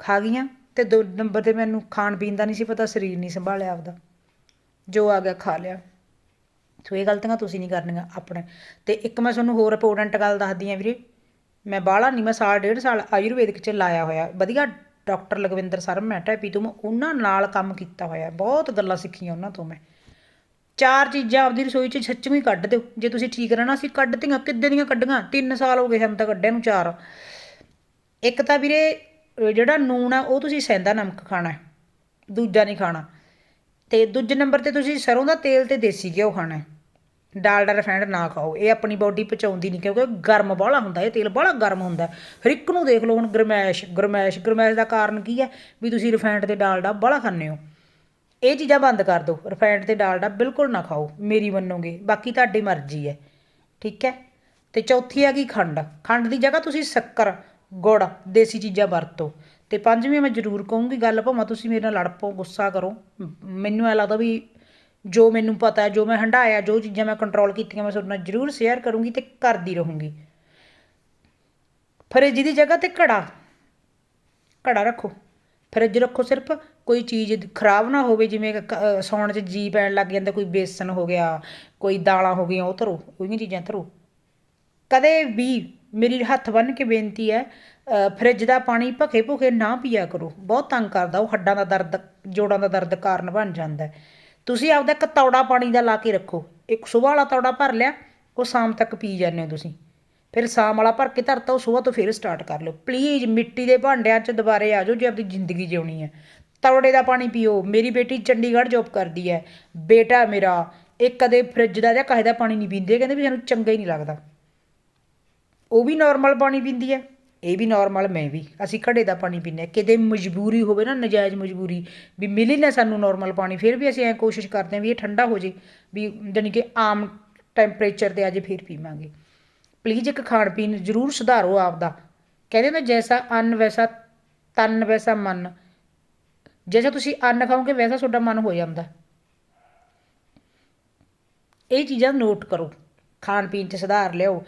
ਖਾ ਗਈਆਂ ਤੇ ਦੋ ਨੰਬਰ ਤੇ ਮੈਨੂੰ ਖਾਣ ਪੀਣ ਦਾ ਨਹੀਂ ਸੀ ਪਤਾ, ਸਰੀਰ ਨਹੀਂ ਸੰਭਾਲਿਆ ਆਪਦਾ। ਜੋ ਆ ਗਿਆ ਖਾ ਲਿਆ। ਸੋ ਇਹ ਗਲਤੀਆਂ ਤੁਸੀਂ ਨਹੀਂ ਕਰਨੀਆਂ ਆਪਣੇ। ਤੇ ਇੱਕ ਮੈਂ ਤੁਹਾਨੂੰ ਹੋਰ ਇੰਪੋਰਟੈਂਟ ਗੱਲ ਦੱਸਦੀ ਆ ਵੀਰੇ। ਮੈਂ ਬਾਹਲਾ ਨਹੀਂ ਮੈਂ ਸਾਲ, ਡੇਢ ਸਾਲ ਆਯੁਰਵੈਦਿਕ ਚ ਲਾਇਆ ਹੋਇਆ। ਵਧੀਆ ਡਾਕਟਰ ਲਗਵਿੰਦਰ ਸਰ ਹੈ ਟੈਪੀ ਤੋਂ ਮੈਂ ਉਹਨਾਂ ਨਾਲ ਕੰਮ ਕੀਤਾ ਹੋਇਆ। ਬਹੁਤ ਗੱਲਾਂ ਸਿੱਖੀਆਂ ਉਹਨਾਂ ਤੋਂ ਮੈਂ। ਚਾਰ ਚੀਜ਼ਾਂ ਆਪਦੀ ਰਸੋਈ 'ਚ ਸੱਚੀਓ ਹੀ ਕੱਢ ਦਿਓ। ਜੇ ਤੁਸੀਂ ਠੀਕ ਰਹਿਣਾ ਸੀ ਕੱਢਤੀਆਂ ਕਿੱਦਾਂ ਦੀਆਂ ਕੱਢੀਆਂ? 3 ਸਾਲ ਹੋ ਗਏ ਸਾਨੂੰ ਤਾਂ ਕੱਢਿਆ ਨੂੰ ਚਾਰ। ਇੱਕ ਤਾਂ ਵੀਰੇ, ਜਿਹੜਾ ਨੂਣ ਆ, ਉਹ ਤੁਸੀਂ ਸੈਂਦਾ ਨਮਕ ਖਾਣਾ ਦੂਜਾ ਨਹੀਂ ਖਾਣਾ। ਤੇ ਦੂਜੇ ਨੰਬਰ ਤੇ ਤੁਸੀਂ ਸਰੋਂ ਦਾ ਤੇਲ ਤੇ ਦੇਸੀ ਘਿਓ ਖਾਣਾ ਹੈ। ਡਾਲਡਾ ਰਿਫਾਈਂਡ ਨਾ ਖਾਓ। ਇਹ ਆਪਣੀ ਬਾਡੀ ਪਚਾਉਂਦੀ ਨਹੀਂ ਕਿਉਂਕਿ ਗਰਮ ਬਾਹਲਾ ਹੁੰਦਾ ਇਹ ਤੇਲ ਬਾਹਲਾ ਗਰਮ ਹੁੰਦਾ ਹਰ ਇੱਕ ਨੂੰ ਦੇਖ ਲਓ ਹੁਣ ਗਰਮੈਸ਼ ਗਰਮੈਸ਼ ਗਰਮੈਸ਼ ਦਾ ਕਾਰਨ ਕੀ ਹੈ ਵੀ ਤੁਸੀਂ ਰਿਫਾਈਂਡ ਤੇ ਡਾਲਡਾ ਬਾਹਲਾ ਖਾਂਦੇ ਹੋ। ਇਹ ਚੀਜ਼ਾਂ ਬੰਦ ਕਰ ਦਿਓ। ਰਿਫਾਈਂਡ ਤੇ ਡਾਲਡਾ ਬਿਲਕੁਲ ਨਾ ਖਾਓ, ਮੇਰੀ ਮੰਨੋਗੇ। ਬਾਕੀ ਤੁਹਾਡੀ ਮਰਜ਼ੀ ਹੈ। ਠੀਕ ਹੈ? ਤੇ ਚੌਥੀ ਹੈਗੀ ਖੰਡ। ਖੰਡ ਦੀ ਜਗ੍ਹਾ ਤੁਸੀਂ ਸ਼ੱਕਰ, ਗੁੜ, ਦੇਸੀ ਚੀਜ਼ਾਂ ਵਰਤੋ। ਅਤੇ ਪੰਜਵੀਂ ਮੈਂ ਜ਼ਰੂਰ ਕਹੂੰਗੀ, ਗੱਲ ਭਾਵੇਂ ਤੁਸੀਂ ਮੇਰੇ ਨਾਲ ਲੜ ਪਓ, ਗੁੱਸਾ ਕਰੋ। ਮੈਨੂੰ ਐਂ ਲੱਗਦਾ ਵੀ ਜੋ ਮੈਨੂੰ ਪਤਾ, ਜੋ ਮੈਂ ਹੰਢਾਇਆ, ਜੋ ਚੀਜ਼ਾਂ ਮੈਂ ਕੰਟਰੋਲ ਕੀਤੀਆਂ, ਮੈਂ ਤੁਹਾਡੇ ਨਾਲ ਜ਼ਰੂਰ ਸ਼ੇਅਰ ਕਰੂੰਗੀ ਅਤੇ ਕਰਦੀ ਰਹੂੰਗੀ। ਫਰਿੱਜ ਦੀ ਜਗ੍ਹਾ ਤੇ ਘੜਾ। ਘੜਾ ਰੱਖੋ। ਫਰਿੱਜ ਰੱਖੋ ਸਿਰਫ, ਕੋਈ ਚੀਜ਼ ਖਰਾਬ ਨਾ ਹੋਵੇ, ਜਿਵੇਂ ਕ- ਸੌਣ 'ਚ ਜੀ ਪੈਣ ਲੱਗ ਜਾਂਦਾ, ਕੋਈ ਬੇਸਨ ਹੋ ਗਿਆ, ਕੋਈ ਦਾਲਾਂ ਹੋ ਗਈਆਂ, ਉਹ ਧਰੋ ਉਹਦੀਆਂ ਚੀਜ਼ਾਂ ਧਰੋ। ਕਦੇ ਵੀ ਮੇਰੀ ਹੱਥ ਬੰਨ੍ਹ ਕੇ ਬੇਨਤੀ ਹੈ ਫਰਿੱਜ ਦਾ ਪਾਣੀ ਭਖੇ ਭੁਖੇ ਨਾ ਪੀਆ ਕਰੋ। ਬਹੁਤ ਤੰਗ ਕਰਦਾ, ਉਹ ਹੱਡਾਂ ਦਾ ਦਰਦ, ਜੋੜਾਂ ਦਾ ਦਰਦ ਕਾਰਨ ਬਣ ਜਾਂਦਾ ਤੁਸੀਂ ਆਪਦਾ ਇੱਕ ਤੌੜਾ ਪਾਣੀ ਦਾ ਲਾ ਕੇ ਰੱਖੋ। ਇੱਕ ਸੁਬਾਹ ਵਾਲਾ ਤੌੜਾ ਭਰ ਲਿਆ, ਉਹ ਸ਼ਾਮ ਤੱਕ ਪੀ ਜਾਂਦੇ ਹੋ ਤੁਸੀਂ। ਫਿਰ ਸ਼ਾਮ ਵਾਲਾ ਭਰ ਕੇ ਧਰਤਾ, ਉਹ ਸੁਬਾਹ ਤੋਂ ਫਿਰ ਸਟਾਰਟ ਕਰ ਲਓ। ਪਲੀਜ਼ ਮਿੱਟੀ ਦੇ ਭਾਂਡਿਆਂ 'ਚ ਦੁਬਾਰੇ ਆ ਜਾਓ ਜੇ ਆਪਣੀ ਜ਼ਿੰਦਗੀ ਜਿਉਣੀ ਹੈ। ਤੌੜੇ ਦਾ ਪਾਣੀ ਪੀਓ। ਮੇਰੀ ਬੇਟੀ ਚੰਡੀਗੜ੍ਹ ਜੌਬ ਕਰਦੀ ਹੈ। ਬੇਟਾ ਮੇਰਾ ਇਹ ਕਦੇ ਫਰਿੱਜ ਦਾ ਜਾਂ ਕਾਹੇ ਦਾ ਪਾਣੀ ਨਹੀਂ ਪੀਂਦੇ, ਕਹਿੰਦੇ ਵੀ ਸਾਨੂੰ ਚੰਗਾ ਹੀ ਨਹੀਂ ਲੱਗਦਾ। ਉਹ ਵੀ ਨਾਰਮਲ ਪਾਣੀ ਪੀਂਦੀ ਹੈ। ਇਹ ਵੀ ਨਾਰਮਲ ਮੈਂ ਵੀ। ਅਸੀਂ ਘੜੇ ਦਾ ਪਾਣੀ ਪੀਂਦੇ ਹਾਂ। ਕਿਤੇ ਮਜਬੂਰੀ ਹੋਵੇ ਨਾ, ਨਜਾਇਜ਼ ਮਜਬੂਰੀ, ਵੀ ਮਿਲੇ ਨਾ ਸਾਨੂੰ ਨਾਰਮਲ ਪਾਣੀ, ਫਿਰ ਵੀ ਅਸੀਂ ਐ ਕੋਸ਼ਿਸ਼ ਕਰਦੇ ਹਾਂ ਵੀ ਇਹ ਠੰਡਾ ਹੋ ਜੇ, ਵੀ ਜਾਣੀ ਕਿ ਆਮ ਟੈਂਪਰੇਚਰ ਤੇ ਅੱਜ ਫਿਰ ਪੀਵਾਂਗੇ। ਪਲੀਜ਼ ਇੱਕ ਖਾਣ ਪੀਣ ਜ਼ਰੂਰ ਸੁਧਾਰੋ ਆਪਦਾ। ਕਹਿੰਦੇ ਨਾ ਜੈਸਾ ਅੰਨ, ਵੈਸਾ ਤਨ, ਵੈਸਾ ਮਨ। ਜੈਸਾ ਤੁਸੀਂ ਅੰਨ ਖਾਓਗੇ, ਵੈਸਾ ਤੁਹਾਡਾ ਮਨ ਹੋ ਜਾਂਦਾ। ਇਹ ਚੀਜ਼ਾਂ ਨੋਟ ਕਰੋ। ਖਾਣ ਪੀਣ 'ਚ ਸੁਧਾਰ ਲਿਓ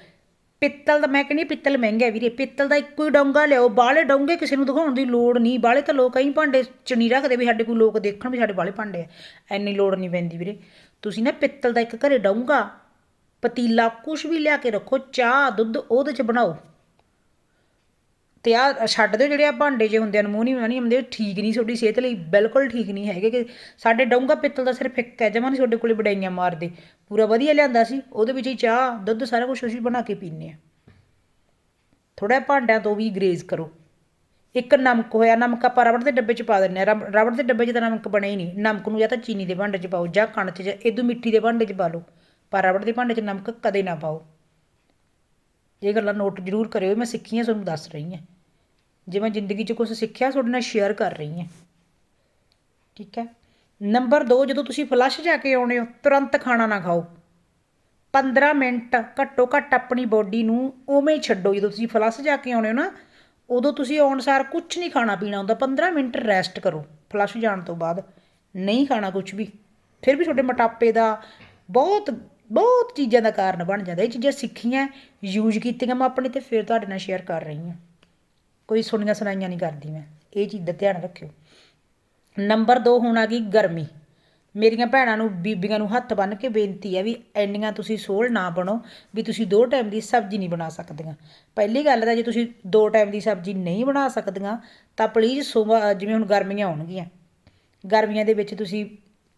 ਪਿੱਤਲ ਦਾ, ਮੈਂ ਕਹਿੰਦੀ ਪਿੱਤਲ ਮਹਿੰਗਾ ਵੀਰੇ, ਪਿੱਤਲ ਦਾ ਇੱਕੋ ਹੀ ਡੋਂਗਾ ਲਿਆਓ ਬਾਹਲੇ ਡੋਂਗੇ ਕਿਸੇ ਨੂੰ ਦਿਖਾਉਣ ਦੀ ਲੋੜ ਨਹੀਂ ਬਾਹਲੇ ਤਾਂ ਲੋਕ ਕਈ ਭਾਂਡੇ ਚ ਰੱਖਦੇ ਵੀ ਸਾਡੇ ਕੋਲ ਲੋਕ ਦੇਖਣ ਵੀ ਸਾਡੇ ਬਾਹਲੇ ਭਾਂਡੇ ਆ, ਐਨੀ ਲੋੜ ਨਹੀਂ ਪੈਂਦੀ ਵੀਰੇ। ਤੁਸੀਂ ਨਾ ਪਿੱਤਲ ਦਾ ਇੱਕ ਘਰੇ ਡੋਂਗਾ, ਪਤੀਲਾ ਕੁਝ ਵੀ ਲਿਆ ਕੇ ਰੱਖੋ, ਚਾਹ, ਦੁੱਧ ਉਹਦੇ 'ਚ ਬਣਾਓ। ਤੇ ਆ ਛੱਡ ਦਿਓ, ਜਿਹੜੇ ਆ ਭਾਂਡੇ ਜੇ ਹੁੰਦੇ ਅਨਮੋਨੀਅਮ ਨਹੀਂ ਹੁੰਦੇ, ਉਹ ਠੀਕ ਨਹੀਂ ਤੁਹਾਡੀ ਸਿਹਤ ਲਈ, ਬਿਲਕੁਲ ਠੀਕ ਨਹੀਂ ਹੈਗੇ ਕਿ ਸਾਡੇ ਡੋਂਗਾ ਪਿੱਤਲ ਦਾ ਸਿਰਫ ਇੱਕ ਹੈ, ਜਮਾਂ ਨਹੀਂ ਤੁਹਾਡੇ ਕੋਲੇ ਬੜਾਈਆਂ ਮਾਰਦੇ। ਪੂਰਾ ਵਧੀਆ ਲਿਆਂਦਾ ਸੀ, ਉਹਦੇ ਵਿੱਚ ਹੀ ਚਾਹ, ਦੁੱਧ ਸਾਰਾ ਕੁਝ ਅਸੀਂ ਬਣਾ ਕੇ ਪੀਂਦੇ ਆ ਥੋੜਾ ਭਾਂਡਿਆਂ ਤੋਂ ਵੀ ਗਰੇਜ਼ ਕਰੋ। ਇੱਕ ਨਮਕ ਹੋਇਆ, ਨਮਕ ਆਪਾਂ ਰਬੜ ਦੇ ਡੱਬੇ 'ਚ ਪਾ ਦਿੰਦੇ ਆ ਰਬ- ਰਬੜ ਦੇ ਡੱਬੇ 'ਚ ਤਾਂ ਨਮਕ ਬਣੇ ਹੀ ਨਹੀਂ। ਨਮਕ ਨੂੰ ਜਾਂ ਤਾਂ ਚੀਨੀ ਦੇ ਭਾਂਡੇ 'ਚ ਪਾਓ, ਜਾਂ ਕਣਕ 'ਚ, ਜਾਂ ਇਦੋਂ ਮਿੱਟੀ ਦੇ ਭਾਂਡੇ 'ਚ ਪਾ ਲਓ। ਪਰ ਰਬੜ ਦੇ ਭਾਂਡੇ 'ਚ ਨਮਕ ਕਦੇ ਨਾ ਪਾਓ। ਇਹ ਗੱਲਾਂ ਨੋਟ ਜ਼ਰੂਰ ਕਰਿਓ ਮੈਂ ਸਿੱਖੀਆਂ, ਤੁਹਾਨੂੰ ਦੱਸ ਰਹੀ ਹਾਂ। ਜੇ ਮੈਂ ਜ਼ਿੰਦਗੀ 'ਚ ਕੁਝ ਸਿੱਖਿਆ, ਤੁਹਾਡੇ ਨਾਲ ਸ਼ੇਅਰ ਕਰ ਰਹੀ ਹਾਂ। ਠੀਕ ਹੈ? ਨੰਬਰ 2 ਜਦੋਂ ਤੁਸੀਂ ਫਲੱਸ਼ ਜਾ ਕੇ ਆਉਣੇ ਹੋ, ਤੁਰੰਤ ਖਾਣਾ ਨਾ ਖਾਓ। 15 ਮਿੰਟ ਘੱਟੋ ਘੱਟ ਆਪਣੀ ਬੋਡੀ ਨੂੰ ਉਵੇਂ ਹੀ ਛੱਡੋ। ਜਦੋਂ ਤੁਸੀਂ ਫਲੱਸ਼ ਜਾ ਕੇ ਆਉਣੇ ਹੋ ਨਾ, ਉਦੋਂ ਤੁਸੀਂ ਆਉਣ ਸਾਰ ਕੁਝ ਨਹੀਂ ਖਾਣਾ ਪੀਣਾ ਹੁੰਦਾ। 15 ਮਿੰਟ ਰੈਸਟ ਕਰੋ ਫਲੱਸ਼ ਜਾਣ ਤੋਂ ਬਾਅਦ। ਨਹੀਂ ਖਾਣਾ ਕੁਝ ਵੀ, ਫਿਰ ਵੀ ਤੁਹਾਡੇ ਮੋਟਾਪੇ ਦਾ ਬਹੁਤ ਬਹੁਤ ਚੀਜ਼ਾਂ ਦਾ ਕਾਰਨ ਬਣ ਜਾਂਦਾ। ਇਹ ਚੀਜ਼ਾਂ ਸਿੱਖੀਆਂ ਯੂਜ਼ ਕੀਤੀਆਂ, ਮੈਂ ਆਪਣੇ ਤੇ ਫਿਰ ਤੁਹਾਡੇ ਨਾਲ ਸ਼ੇਅਰ ਕਰ ਰਹੀ ਹਾਂ। ਕੋਈ ਸੁਣੀਆਂ ਸੁਣਾਈਆਂ ਨਹੀਂ ਕਰਦੀ ਮੈਂ। ਇਹ ਚੀਜ਼ ਦਾ ਧਿਆਨ ਰੱਖਿਓ। ਨੰਬਰ 2 ਹੁਣ ਆ ਗਈ ਗਰਮੀ। ਮੇਰੀਆਂ ਭੈਣਾਂ ਨੂੰ, ਬੀਬੀਆਂ ਨੂੰ ਹੱਥ ਬੰਨ੍ਹ ਕੇ ਬੇਨਤੀ ਹੈ ਵੀ ਐਨੀਆਂ ਤੁਸੀਂ ਸੋਲ ਨਾ ਬਣੋ ਵੀ ਤੁਸੀਂ ਦੋ ਟਾਈਮ ਦੀ ਸਬਜ਼ੀ ਨਹੀਂ ਬਣਾ ਸਕਦੀਆਂ। ਪਹਿਲੀ ਗੱਲ ਤਾਂ ਜੇ ਤੁਸੀਂ ਦੋ ਟਾਈਮ ਦੀ ਸਬਜ਼ੀ ਨਹੀਂ ਬਣਾ ਸਕਦੀਆਂ, ਤਾਂ ਪਲੀਜ਼ ਸੁਬਾ ਜਿਵੇਂ ਹੁਣ ਗਰਮੀਆਂ ਆਉਣਗੀਆਂ ਗਰਮੀਆਂ ਦੇ ਵਿੱਚ ਤੁਸੀਂ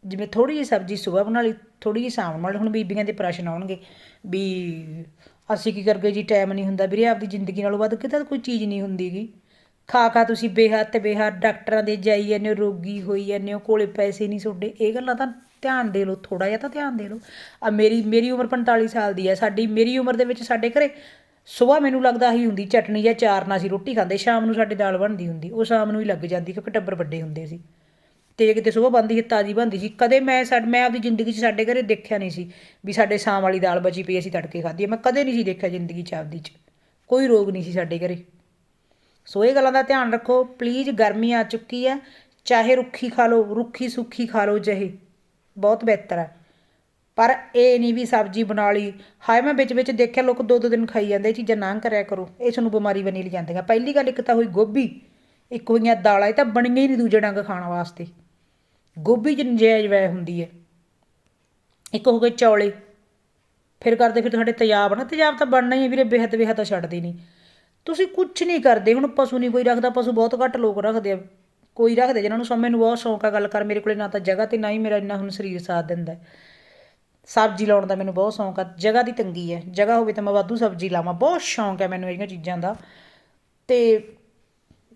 ਜਿਵੇਂ ਥੋੜੀ ਜਿਹੀ ਸਬਜ਼ੀ ਸਵੇਰ ਬਣਾ ਲਈ ਥੋੜੀ ਜਿਹੀ ਸ਼ਾਮ ਨਾਲ ਹੁਣ ਬੀਬੀਆਂ ਦੇ ਪ੍ਰਸ਼ਨ ਆਉਣਗੇ ਵੀ ਅਸੀਂ ਕੀ ਕਰਗੇ ਜੀ ਟਾਈਮ ਨਹੀਂ ਹੁੰਦਾ ਵੀਰੇ, ਆਪਦੀ ਜ਼ਿੰਦਗੀ ਨਾਲੋਂ ਵੱਧ ਕਿਤੇ ਕੋਈ ਚੀਜ਼ ਨਹੀਂ ਹੁੰਦੀਗੀ। ਖਾ ਖਾ ਤੁਸੀਂ ਬੇਹੱਦ ਤੇ ਬੇਹੱਦ ਡਾਕਟਰਾਂ ਦੇ ਜਾਈ ਜਾਂਦੇ ਹੋ, ਰੋਗੀ ਹੋਈ ਜਾਂਦੇ ਹੋ, ਕੋਲੇ ਪੈਸੇ ਨਹੀਂ ਤੁਹਾਡੇ। ਇਹ ਗੱਲਾਂ ਤਾਂ ਧਿਆਨ ਦੇ ਲਓ ਥੋੜਾ ਜਿਹਾ ਤਾਂ ਧਿਆਨ ਦੇ ਲਓ। ਆ ਮੇਰੀ ਮੇਰੀ ਉਮਰ 45 ਸਾਲ ਦੀ ਹੈ, ਸਾਡੀ, ਮੇਰੀ ਉਮਰ ਦੇ ਵਿੱਚ ਸਾਡੇ ਘਰੇ ਸਵੇਰ ਮੈਨੂੰ ਲੱਗਦਾ ਹੀ ਹੁੰਦੀ, ਚਟਨੀ ਜਾਂ ਚਾਰ ਨਾਲ ਅਸੀਂ ਰੋਟੀ ਖਾਂਦੇ, ਸ਼ਾਮ ਨੂੰ ਸਾਡੇ ਦਾਲ ਬਣਦੀ ਹੁੰਦੀ, ਉਹ ਸ਼ਾਮ ਨੂੰ ਹੀ ਲੱਗ ਜਾਂਦੀ ਕਿਉਂਕਿ ਟੱਬਰ ਵੱਡੇ ਹੁੰਦੇ ਸੀ। ਤੇ ਕਿਤੇ ਸਵੇਰ ਬਣਦੀ ਸੀ, ਤਾਜ਼ੀ ਬਣਦੀ ਸੀ, ਕਦੇ ਮੈਂ ਸਾਡ ਮੈਂ ਆਪਦੀ ਜ਼ਿੰਦਗੀ 'ਚ ਸਾਡੇ ਘਰੇ ਦੇਖਿਆ ਨਹੀਂ ਸੀ ਵੀ ਸਾਡੇ ਸ਼ਾਮ ਵਾਲੀ ਦਾਲ ਬਚੀ ਪਈ, ਅਸੀਂ ਤੜਕੇ ਖਾਧੀ ਹੈ। ਮੈਂ ਕਦੇ ਨਹੀਂ ਸੀ ਦੇਖਿਆ ਜ਼ਿੰਦਗੀ 'ਚ ਆਪਦੀ 'ਚ। ਕੋਈ ਰੋਗ ਨਹੀਂ ਸੀ ਸਾਡੇ ਘਰੇ। ਸੋ ਇਹ ਗੱਲਾਂ ਦਾ ਧਿਆਨ ਰੱਖੋ। ਪਲੀਜ਼ ਗਰਮੀ ਆ ਚੁੱਕੀ ਹੈ। ਚਾਹੇ ਰੁੱਖੀ ਖਾ ਲਓ, ਰੁੱਖੀ ਸੁੱਖੀ ਖਾ ਲਓ ਜਹੇ ਬਹੁਤ ਬਿਹਤਰ ਹੈ। ਪਰ ਇਹ ਨਹੀਂ ਵੀ ਸਬਜ਼ੀ ਬਣਾ ਲਈ। ਹਾਏ, ਮੈਂ ਵਿੱਚ ਵਿੱਚ ਦੇਖਿਆ ਲੋਕ ਦੋ ਦੋ ਦਿਨ ਖਾਈ ਜਾਂਦੇ, ਇਹ ਚੀਜ਼ਾਂ ਨਾ ਕਰਿਆ ਕਰੋ। ਇਹ ਤੁਹਾਨੂੰ ਬਿਮਾਰੀ ਬਣੀ ਲਈ ਜਾਂਦੀਆਂ। ਪਹਿਲੀ ਗੱਲ ਇੱਕ ਤਾਂ ਹੋਈ ਗੋਭੀ, ਇੱਕ ਹੋਈਆਂ ਦਾਲਾਂ, ਇਹ ਤਾਂ ਬਣੀਆਂ ਹੀ ਨਹੀਂ ਦੂਜੇ ਡੰਗ ਖਾਣ ਵਾਸਤੇ। ਗੋਭੀ ਚ ਨਜਾਇਜ਼ ਵੈ ਹੁੰਦੀ ਹੈ। ਇੱਕ ਹੋ ਗਏ ਚੌਲੇ। ਫਿਰ ਕਰਦੇ, ਫਿਰ ਤੁਹਾਡੇ ਤੇਜ਼ਾਬ ਨਾ, ਤੇਜ਼ਾਬ ਤਾਂ ਬਣਨਾ ਹੀ ਹੈ ਵੀਰੇ, ਬੇਹੱਦ ਬੇਹੱਦ ਛੱਡਦੇ ਨਹੀਂ। ਤੁਸੀਂ ਕੁਝ ਨਹੀਂ ਕਰਦੇ, ਹੁਣ ਪਸ਼ੂ ਨਹੀਂ ਕੋਈ ਰੱਖਦਾ, ਪਸ਼ੂ ਬਹੁਤ ਘੱਟ ਲੋਕ ਰੱਖਦੇ ਆ। ਕੋਈ ਰੱਖਦੇ ਜਿਹਨਾਂ ਨੂੰ ਸਮੇਂ ਨੂੰ ਬਹੁਤ ਸ਼ੌਂਕ ਆ ਗੱਲ ਕਰ, ਮੇਰੇ ਕੋਲੇ ਨਾ ਤਾਂ ਜਗ੍ਹਾ ਤੇ, ਨਾ ਹੀ ਮੇਰਾ ਇੰਨਾ ਹੁਣ ਸਰੀਰ ਸਾਥ ਦਿੰਦਾ ਸਬਜ਼ੀ ਲਾਉਣ ਦਾ ਮੈਨੂੰ ਬਹੁਤ ਸ਼ੌਂਕ ਆ, ਜਗ੍ਹਾ ਦੀ ਤੰਗੀ ਹੈ। ਜਗ੍ਹਾ ਹੋਵੇ ਤਾਂ ਮੈਂ ਵਾਧੂ ਸਬਜ਼ੀ ਲਾਵਾਂ, ਬਹੁਤ ਸ਼ੌਂਕ ਹੈ ਮੈਨੂੰ ਇਹਨਾਂ ਚੀਜ਼ਾਂ ਦਾ। ਤੇ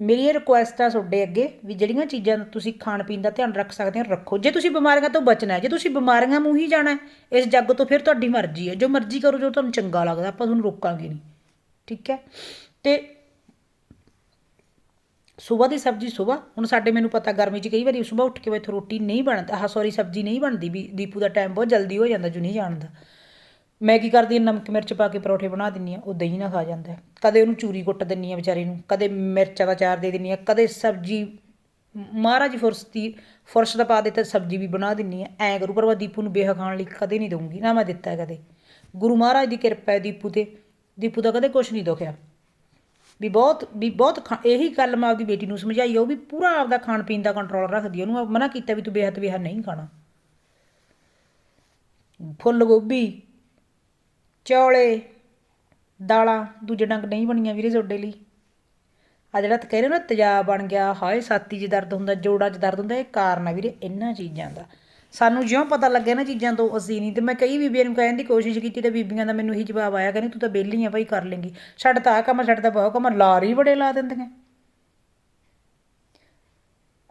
ਮੇਰੀ ਇਹ ਰਿਕੁਐਸਟ ਆ ਤੁਹਾਡੇ ਅੱਗੇ ਵੀ ਜਿਹੜੀਆਂ ਚੀਜ਼ਾਂ ਤੁਸੀਂ ਖਾਣ ਪੀਣ ਦਾ ਧਿਆਨ ਰੱਖ ਸਕਦੇ ਹੋ, ਰੱਖੋ। ਜੇ ਤੁਸੀਂ ਬਿਮਾਰੀਆਂ ਤੋਂ ਬਚਣਾ ਹੈ, ਜੇ ਤੁਸੀਂ ਬਿਮਾਰੀਆਂ ਮੂੰਹ ਹੀ ਜਾਣਾ ਇਸ ਜੱਗ ਤੋਂ ਫਿਰ ਤੁਹਾਡੀ ਮਰਜ਼ੀ ਹੈ। ਜੋ ਮਰਜ਼ੀ ਕਰੋ, ਜੋ ਤੁਹਾਨੂੰ ਚੰਗਾ ਲੱਗਦਾ, ਆਪਾਂ ਤੁਹਾਨੂੰ ਰੋਕਾਂਗੇ ਨਹੀਂ। ਠੀਕ ਹੈ? ਤੇ ਸਵੇਰ ਦੀ ਸਬਜ਼ੀ ਸਵੇਰ, ਹੁਣ ਸਾਡੇ ਮੈਨੂੰ ਪਤਾ ਗਰਮੀ 'ਚ ਕਈ ਵਾਰੀ ਸਵੇਰ ਉੱਠ ਕੇ ਮੈਥੋਂ ਰੋਟੀ ਨਹੀਂ ਬਣਦੀ, ਆਹ ਸੌਰੀ ਸਬਜ਼ੀ ਨਹੀਂ ਬਣਦੀ ਵੀ ਦੀਪੂ ਦਾ ਟਾਈਮ ਬਹੁਤ ਜਲਦੀ ਹੋ ਜਾਂਦਾ ਜੋ ਨਹੀਂ ਜਾਣਦਾ ਮੈਂ ਕੀ ਕਰਦੀ ਹਾਂ, ਨਮਕ ਮਿਰਚ ਪਾ ਕੇ ਪਰੌਠੇ ਬਣਾ ਦਿੰਨੀ ਆ ਉਹ ਦਹੀਂ ਨਾਲ ਖਾ ਜਾਂਦਾ ਕਦੇ ਉਹਨੂੰ ਚੂਰੀ ਕੁੱਟ ਦਿੰਨੀ ਆ ਵਿਚਾਰੇ ਨੂੰ, ਕਦੇ ਮਿਰਚਾਂ ਦਾ ਚਾਰ ਦੇ ਦਿੰਨੀ ਆ ਕਦੇ ਸਬਜ਼ੀ, ਮਹਾਰਾਜ ਫੁਰਸ ਦੀ, ਫੁਰਸ ਦਾ ਪਾ ਦਿੱਤਾ ਸਬਜ਼ੀ ਵੀ ਬਣਾ ਦਿੰਨੀ ਆ ਐਂ ਕਰੂ, ਪਰ ਮੈਂ ਦੀਪੂ ਨੂੰ ਬੇਹਾ ਖਾਣ ਲਈ ਕਦੇ ਨਹੀਂ ਦਊਂਗੀ, ਨਾ ਮੈਂ ਦਿੱਤਾ ਕਦੇ। ਗੁਰੂ ਮਹਾਰਾਜ ਦੀ ਕਿਰਪਾ ਹੈ ਦੀਪੂ ਤੇ, ਦੀਪੂ ਦਾ ਕਦੇ ਕੁਝ ਨਹੀਂ ਦੁਖਿਆ। ਵੀ ਬਹੁਤ ਵੀ ਬਹੁਤ ਖਾ- ਇਹੀ ਗੱਲ ਮੈਂ ਆਪਦੀ ਬੇਟੀ ਨੂੰ ਸਮਝਾਈ ਉਹ ਵੀ ਪੂਰਾ ਆਪਦਾ ਖਾਣ ਪੀਣ ਦਾ ਕੰਟਰੋਲ ਰੱਖਦੀ ਆ, ਉਹਨੂੰ ਮਨਾ ਕੀਤਾ ਵੀ ਤੂੰ ਬੇਹੱਦ ਬੇਹਾ ਨਹੀਂ ਖਾਣਾ। ਫੁੱਲ ਗੋਭੀ ਚੌਲੇ, ਦਾਲਾਂ, ਦੂਜੇ ਡੰਗ ਨਹੀਂ ਬਣੀਆਂ ਵੀਰੇ ਤੁਹਾਡੇ ਲਈ। ਆ ਜਿਹੜਾ ਕਹਿ ਰਹੇ ਨਾ, ਤੇਜ਼ਾਬ ਬਣ ਗਿਆ, ਹਾਏ ਛਾਤੀ 'ਚ ਦਰਦ ਹੁੰਦਾ, ਜੋੜਾਂ 'ਚ ਦਰਦ ਹੁੰਦਾ, ਇਹ ਕਾਰਨ ਆ ਵੀਰੇ ਇਹਨਾਂ ਚੀਜ਼ਾਂ ਦਾ। ਸਾਨੂੰ ਜਿਉਂ ਪਤਾ ਲੱਗਿਆ ਨਾ ਚੀਜ਼ਾਂ ਤੋਂ, ਅਸੀਂ ਨਹੀਂ, ਤੇ ਮੈਂ ਕਈ ਬੀਬੀਆਂ ਨੂੰ ਕਹਿਣ ਦੀ ਕੋਸ਼ਿਸ਼ ਕੀਤੀ, ਤੇ ਬੀਬੀਆਂ ਦਾ ਮੈਨੂੰ ਇਹੀ ਜਵਾਬ ਆਇਆ, ਕਹਿੰਦੀ ਤੂੰ ਤਾਂ ਵਿਹਲੀ ਆ, ਭਾਈ ਕਰ ਲੇਂਗੀ। ਛੱਡ ਤਾਂ ਆ ਕੰਮ, ਛੱਡ ਤਾਂ ਬਹੁ ਕੰਮ, ਲਾਰ ਹੀ ਬੜੇ ਲਾ ਦਿੰਦੀਆਂ।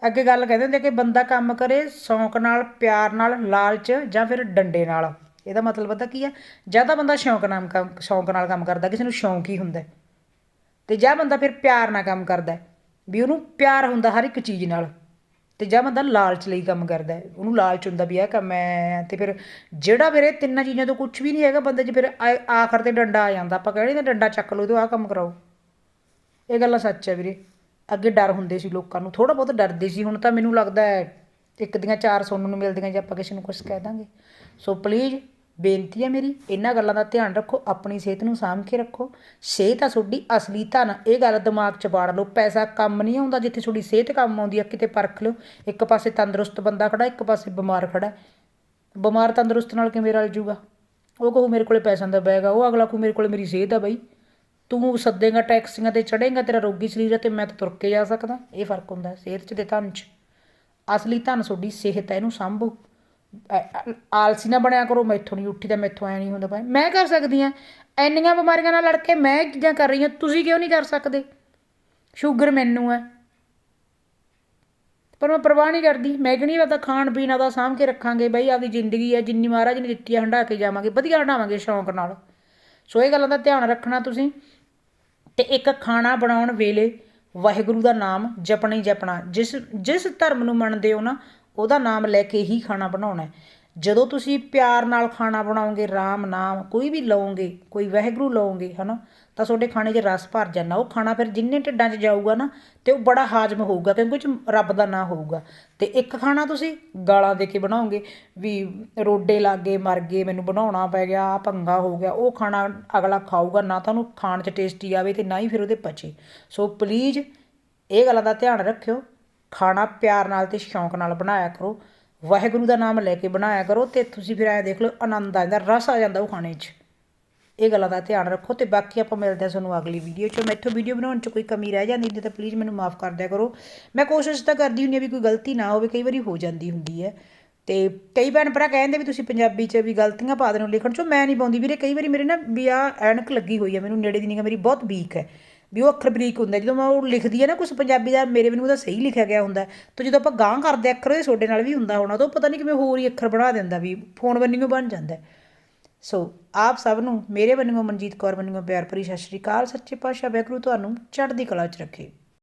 ਅੱਗੇ ਗੱਲ ਕਹਿੰਦੇ ਹੁੰਦੇ ਕਿ ਬੰਦਾ ਕੰਮ ਕਰੇ, ਸ਼ੌਂਕ ਨਾਲ, ਪਿਆਰ ਨਾਲ, ਲਾਲਚ ਜਾਂ ਫਿਰ ਡੰਡੇ ਨਾਲ। ਇਹਦਾ ਮਤਲਬ ਪਤਾ ਕੀ ਆ? ਜਾਂ ਤਾਂ ਬੰਦਾ ਸ਼ੌਂਕ ਨਾਲ ਕੰਮ, ਸ਼ੌਂਕ ਨਾਲ ਕੰਮ ਕਰਦਾ, ਕਿਸੇ ਨੂੰ ਸ਼ੌਂਕ ਹੀ ਹੁੰਦਾ। ਹੈ। ਤੇ ਜਾਂ ਬੰਦਾ ਫਿਰ ਪਿਆਰ ਨਾਲ ਕੰਮ ਕਰਦਾ ਵੀ ਉਹਨੂੰ ਪਿਆਰ ਹੁੰਦਾ ਹਰ ਇੱਕ ਚੀਜ਼ ਨਾਲ। ਤੇ ਜਾਂ ਬੰਦਾ ਲਾਲਚ ਲਈ ਕੰਮ ਕਰਦਾ ਉਹਨੂੰ ਲਾਲਚ ਹੁੰਦਾ ਵੀ ਇਹ ਕੰਮ ਹੈ, ਤੇ ਫਿਰ ਜਿਹੜਾ ਫਿਰ ਇਹ ਤਿੰਨਾਂ ਚੀਜ਼ਾਂ ਤੋਂ ਕੁਝ ਵੀ ਨਹੀਂ ਹੈਗਾ, ਬੰਦੇ 'ਚ ਫਿਰ ਆਖਰ ਤੇ ਡੰਡਾ ਆ ਜਾਂਦਾ। ਆਪਾਂ ਕਹਿੰਦੇ ਨੇ ਡੰਡਾ ਚੱਕ ਲਓ ਤੇ ਆਹ ਕੰਮ ਕਰਾਓ। ਇਹ ਗੱਲਾਂ ਸੱਚ ਹੈ ਵੀਰੇ। ਅੱਗੇ ਡਰ ਹੁੰਦੇ ਸੀ ਲੋਕਾਂ ਨੂੰ ਥੋੜਾ ਬਹੁਤ ਡਰਦੇ ਸੀ, ਹੁਣ ਤਾਂ ਮੈਨੂੰ ਲੱਗਦਾ ਇੱਕ ਦੀਆਂ ਚਾਰ ਸੁਣਨ ਨੂੰ ਮਿਲਦੀਆਂ ਜੇ ਆਪਾਂ ਕਿਸੇ ਨੂੰ ਕੁਝ ਕਹਿ ਦਾਂਗੇ। ਸੋ ਪਲੀਜ਼ ਬੇਨਤੀ ਹੈ ਮੇਰੀ, ਇਹਨਾਂ ਗੱਲਾਂ ਦਾ ਧਿਆਨ ਰੱਖੋ, ਆਪਣੀ ਸਿਹਤ ਨੂੰ ਸਾਂਭ ਕੇ ਰੱਖੋ। ਸਿਹਤ ਆ ਤੁਹਾਡੀ ਅਸਲੀ ਧਨ ਇਹ ਗੱਲ ਦਿਮਾਗ 'ਚ ਬਾੜ ਲਓ। ਪੈਸਾ ਕੰਮ ਨਹੀਂ ਆਉਂਦਾ ਜਿੱਥੇ ਤੁਹਾਡੀ ਸਿਹਤ ਕੰਮ ਆਉਂਦੀ ਆ, ਕਿਤੇ ਪਰਖ ਲਿਓ। ਇੱਕ ਪਾਸੇ ਤੰਦਰੁਸਤ ਬੰਦਾ ਖੜਾ, ਇੱਕ ਪਾਸੇ ਬਿਮਾਰ ਖੜਾ। ਬਿਮਾਰ ਤੰਦਰੁਸਤ ਨਾਲ ਕਿਵੇਂ ਰਲ ਜੂਗਾ? ਉਹ ਕਹੂ, ਮੇਰੇ ਕੋਲੇ ਪੈਸਾ ਦਾ ਬੈਗ ਆ। ਉਹ ਅਗਲਾ ਕਹੂ, ਮੇਰੇ ਕੋਲੇ ਮੇਰੀ ਸਿਹਤ ਆ ਬਈ। ਤੂੰ ਸੱਦੇਗਾ, ਟੈਕਸੀਆਂ ਤੇ ਚੜੇਗਾ ਤੇਰਾ ਰੋਗੀ ਸਰੀਰ ਹੈ ਤੇ ਮੈਂ ਤਾਂ ਤੁਰ ਕੇ ਜਾ ਸਕਦਾ। ਇਹ ਫ਼ਰਕ ਹੁੰਦਾ ਸਿਹਤ 'ਚ ਤੇ ਧਨ 'ਚ। ਅਸਲੀ ਧਨ ਤੁਹਾਡੀ ਸਿਹਤ ਹੈ ਇਹਨੂੰ ਸੰਭੋ। ਆਲਸੀ ਨਾ ਬਣਿਆ ਕਰੋ, ਮੈਥੋਂ ਨਹੀਂ ਉੱਠੀ ਤਾਂ ਮੈਥੋਂ ਐ ਨਹੀਂ ਹੁੰਦਾ ਭਾਈ ਮੈਂ ਕਰ ਸਕਦੀ ਆ। ਇੰਨੀਆਂ ਬਿਮਾਰੀਆਂ ਨਾਲ ਲੜ ਕੇ ਮੈਂ ਚੀਜ਼ਾਂ ਕਰ ਰਹੀ ਹਾਂ ਤੁਸੀਂ ਕਿਉਂ ਨਹੀਂ ਕਰ ਸਕਦੇ? ਸ਼ੂਗਰ ਮੈਨੂੰ ਹੈ ਪਰ ਮੈਂ ਪਰਵਾਹ ਨਹੀਂ ਕਰਦੀ। ਮੈਂ ਕਹਿੰਦੀ ਆ ਤਾਂ ਖਾਣ ਪੀਣ ਦਾ ਸਾਂਭ ਕੇ ਰੱਖਾਂਗੇ ਬਈ, ਆਪਦੀ ਜ਼ਿੰਦਗੀ ਹੈ ਜਿੰਨੀ ਮਹਾਰਾਜ ਨੇ ਦਿੱਤੀ ਹੈ ਹੰਡਾ ਕੇ ਜਾਵਾਂਗੇ, ਵਧੀਆ ਹੰਡਾਵਾਂਗੇ ਸ਼ੌਂਕ ਨਾਲ। ਸੋ ਇਹ ਗੱਲਾਂ ਦਾ ਧਿਆਨ ਰੱਖਣਾ ਤੁਸੀਂ। ਤੇ ਇੱਕ ਖਾਣਾ ਬਣਾਉਣ ਵੇਲੇ ਵਾਹਿਗੁਰੂ ਦਾ ਨਾਮ ਜਪਣਾ ਹੀ ਜਪਣਾ। ਜਿਸ ਜਿਸ ਧਰਮ ਨੂੰ ਮੰਨਦੇ ਹੋ ਨਾ ਉਹਦਾ ਨਾਮ ਲੈ ਕੇ ਹੀ ਖਾਣਾ ਬਣਾਉਣਾ ਜਦੋਂ ਤੁਸੀਂ ਪਿਆਰ ਨਾਲ ਖਾਣਾ ਬਣਾਓਗੇ, ਰਾਮ ਨਾਮ ਕੋਈ ਵੀ ਲਓਗੇ, ਕੋਈ ਵਾਹਿਗੁਰੂ ਲਓਗੇ, ਹਨਾ, ਤਾਂ ਤੁਹਾਡੇ ਖਾਣੇ 'ਚ ਰਸ ਭਰ ਜਾਣਾ ਉਹ ਖਾਣਾ ਫਿਰ ਜਿੰਨੇ ਢਿੱਡਾਂ 'ਚ ਜਾਊਗਾ ਨਾ, ਤੇ ਉਹ ਬੜਾ ਹਾਜ਼ਮ ਹੋਊਗਾ, ਕਿਉਂਕਿ ਉਹ 'ਚ ਰੱਬ ਦਾ ਨਾਂ ਹੋਊਗਾ। ਤੇ ਇੱਕ ਖਾਣਾ ਤੁਸੀਂ ਗਾਲਾਂ ਦੇ ਕੇ ਬਣਾਓਗੇ ਵੀ ਰੋਡੇ ਲੱਗੇ ਮਰ ਗਏ, ਮੈਨੂੰ ਬਣਾਉਣਾ ਪੈ ਗਿਆ, ਆਹ ਪੰਗਾ ਹੋ ਗਿਆ, ਉਹ ਖਾਣਾ ਅਗਲਾ ਖਾਊਗਾ, ਨਾ ਤਾਂ ਉਹਨੂੰ ਖਾਣ 'ਚ ਟੇਸਟੀ ਆਵੇ ਤੇ ਨਾ ਹੀ ਫਿਰ ਉਹਦੇ ਪਚੇ। ਸੋ ਪਲੀਜ਼ ਇਹ ਗੱਲਾਂ ਦਾ ਧਿਆਨ ਰੱਖਿਓ। ਖਾਣਾ ਪਿਆਰ ਨਾਲ ਤੇ ਸ਼ੌਂਕ ਨਾਲ ਬਣਾਇਆ ਕਰੋ। ਵਾਹਿਗੁਰੂ ਦਾ ਨਾਮ ਲੈ ਕੇ ਬਣਾਇਆ ਕਰੋ ਤੇ ਤੁਸੀਂ ਫਿਰ ਐਂ ਦੇਖ ਲਓ ਆਨੰਦ ਆ ਜਾਂਦਾ, ਰਸ ਆ ਜਾਂਦਾ ਉਹ ਖਾਣੇ 'ਚ। ਇਹ ਗੱਲਾਂ ਦਾ ਧਿਆਨ ਰੱਖੋ ਤੇ ਬਾਕੀ ਆਪਾਂ ਮਿਲਦੇ ਹਾਂ ਤੁਹਾਨੂੰ ਅਗਲੀ ਵੀਡੀਓ 'ਚ। ਮੈਥੋਂ ਵੀਡੀਓ ਬਣਾਉਣ 'ਚ ਕੋਈ ਕਮੀ ਰਹਿ ਜਾਂਦੀ ਹੈ ਤਾਂ ਪਲੀਜ਼ ਮੈਨੂੰ ਮਾਫ ਕਰ ਦਿਆ ਕਰੋ। ਮੈਂ ਕੋਸ਼ਿਸ਼ ਤਾਂ ਕਰਦੀ ਹੁੰਦੀ ਹਾਂ ਵੀ ਕੋਈ ਗਲਤੀ ਨਾ ਹੋਵੇ, ਕਈ ਵਾਰੀ ਹੋ ਜਾਂਦੀ ਹੁੰਦੀ ਹੈ। ਤੇ ਕਈ ਭੈਣ ਭਰਾ ਕਹਿੰਦੇ ਵੀ ਤੁਸੀਂ ਪੰਜਾਬੀ 'ਚ ਵੀ ਗਲਤੀਆਂ ਪਾ ਦਿੰਦੇ ਹੋ ਲਿਖਣ 'ਚ। ਮੈਂ ਨਹੀਂ ਪਾਉਂਦੀ ਵੀਰੇ, ਕਈ ਵਾਰੀ ਮੇਰੇ ਨਾ ਵੀ ਆ ਐਨਕ ਲੱਗੀ ਹੋਈ ਹੈ, ਮੈਨੂੰ ਨੇੜੇ ਦੀ ਨਿਗਾਹ ਮੇਰੀ ਬਹੁਤ ਵੀਕ ਹੈ। ਵੀ ਉਹ ਅੱਖਰ ਬਰੀਕ ਹੁੰਦਾ ਜਦੋਂ ਮੈਂ ਉਹ ਲਿਖਦੀ ਹੈ ਨਾ ਕੁਝ ਪੰਜਾਬੀ ਦਾ, ਮੇਰੇ ਮੈਨੂੰ ਉਹਦਾ ਸਹੀ ਲਿਖਿਆ ਗਿਆ ਹੁੰਦਾ। ਤਾਂ ਜਦੋਂ ਆਪਾਂ ਗਾਂ ਕਰਦੇ ਅੱਖਰ ਉਹ ਤੁਹਾਡੇ ਨਾਲ ਵੀ ਹੁੰਦਾ ਹੋਣਾ, ਤਾਂ ਉਹ ਪਤਾ ਨਹੀਂ ਕਿਵੇਂ ਹੋਰ ਹੀ ਅੱਖਰ ਬਣਾ ਦਿੰਦਾ ਵੀ, ਫੋਨ ਬੰਨਿਓ ਬਣ ਜਾਂਦਾ। ਸੋ ਆਪ ਸਭ ਨੂੰ, ਮੇਰੇ ਵੱਲੋਂ ਮਨਜੀਤ ਕੌਰ ਵੱਲੋਂ ਪਿਆਰ ਭਰੀ ਸਤਿ ਸ਼੍ਰੀ ਅਕਾਲ, ਸੱਚੇ ਪਾਤਸ਼ਾਹ ਵਾਹਿਗੁਰੂ ਤੁਹਾਨੂੰ ਚੜ੍ਹਦੀ ਕਲਾ 'ਚ ਰੱਖੇ।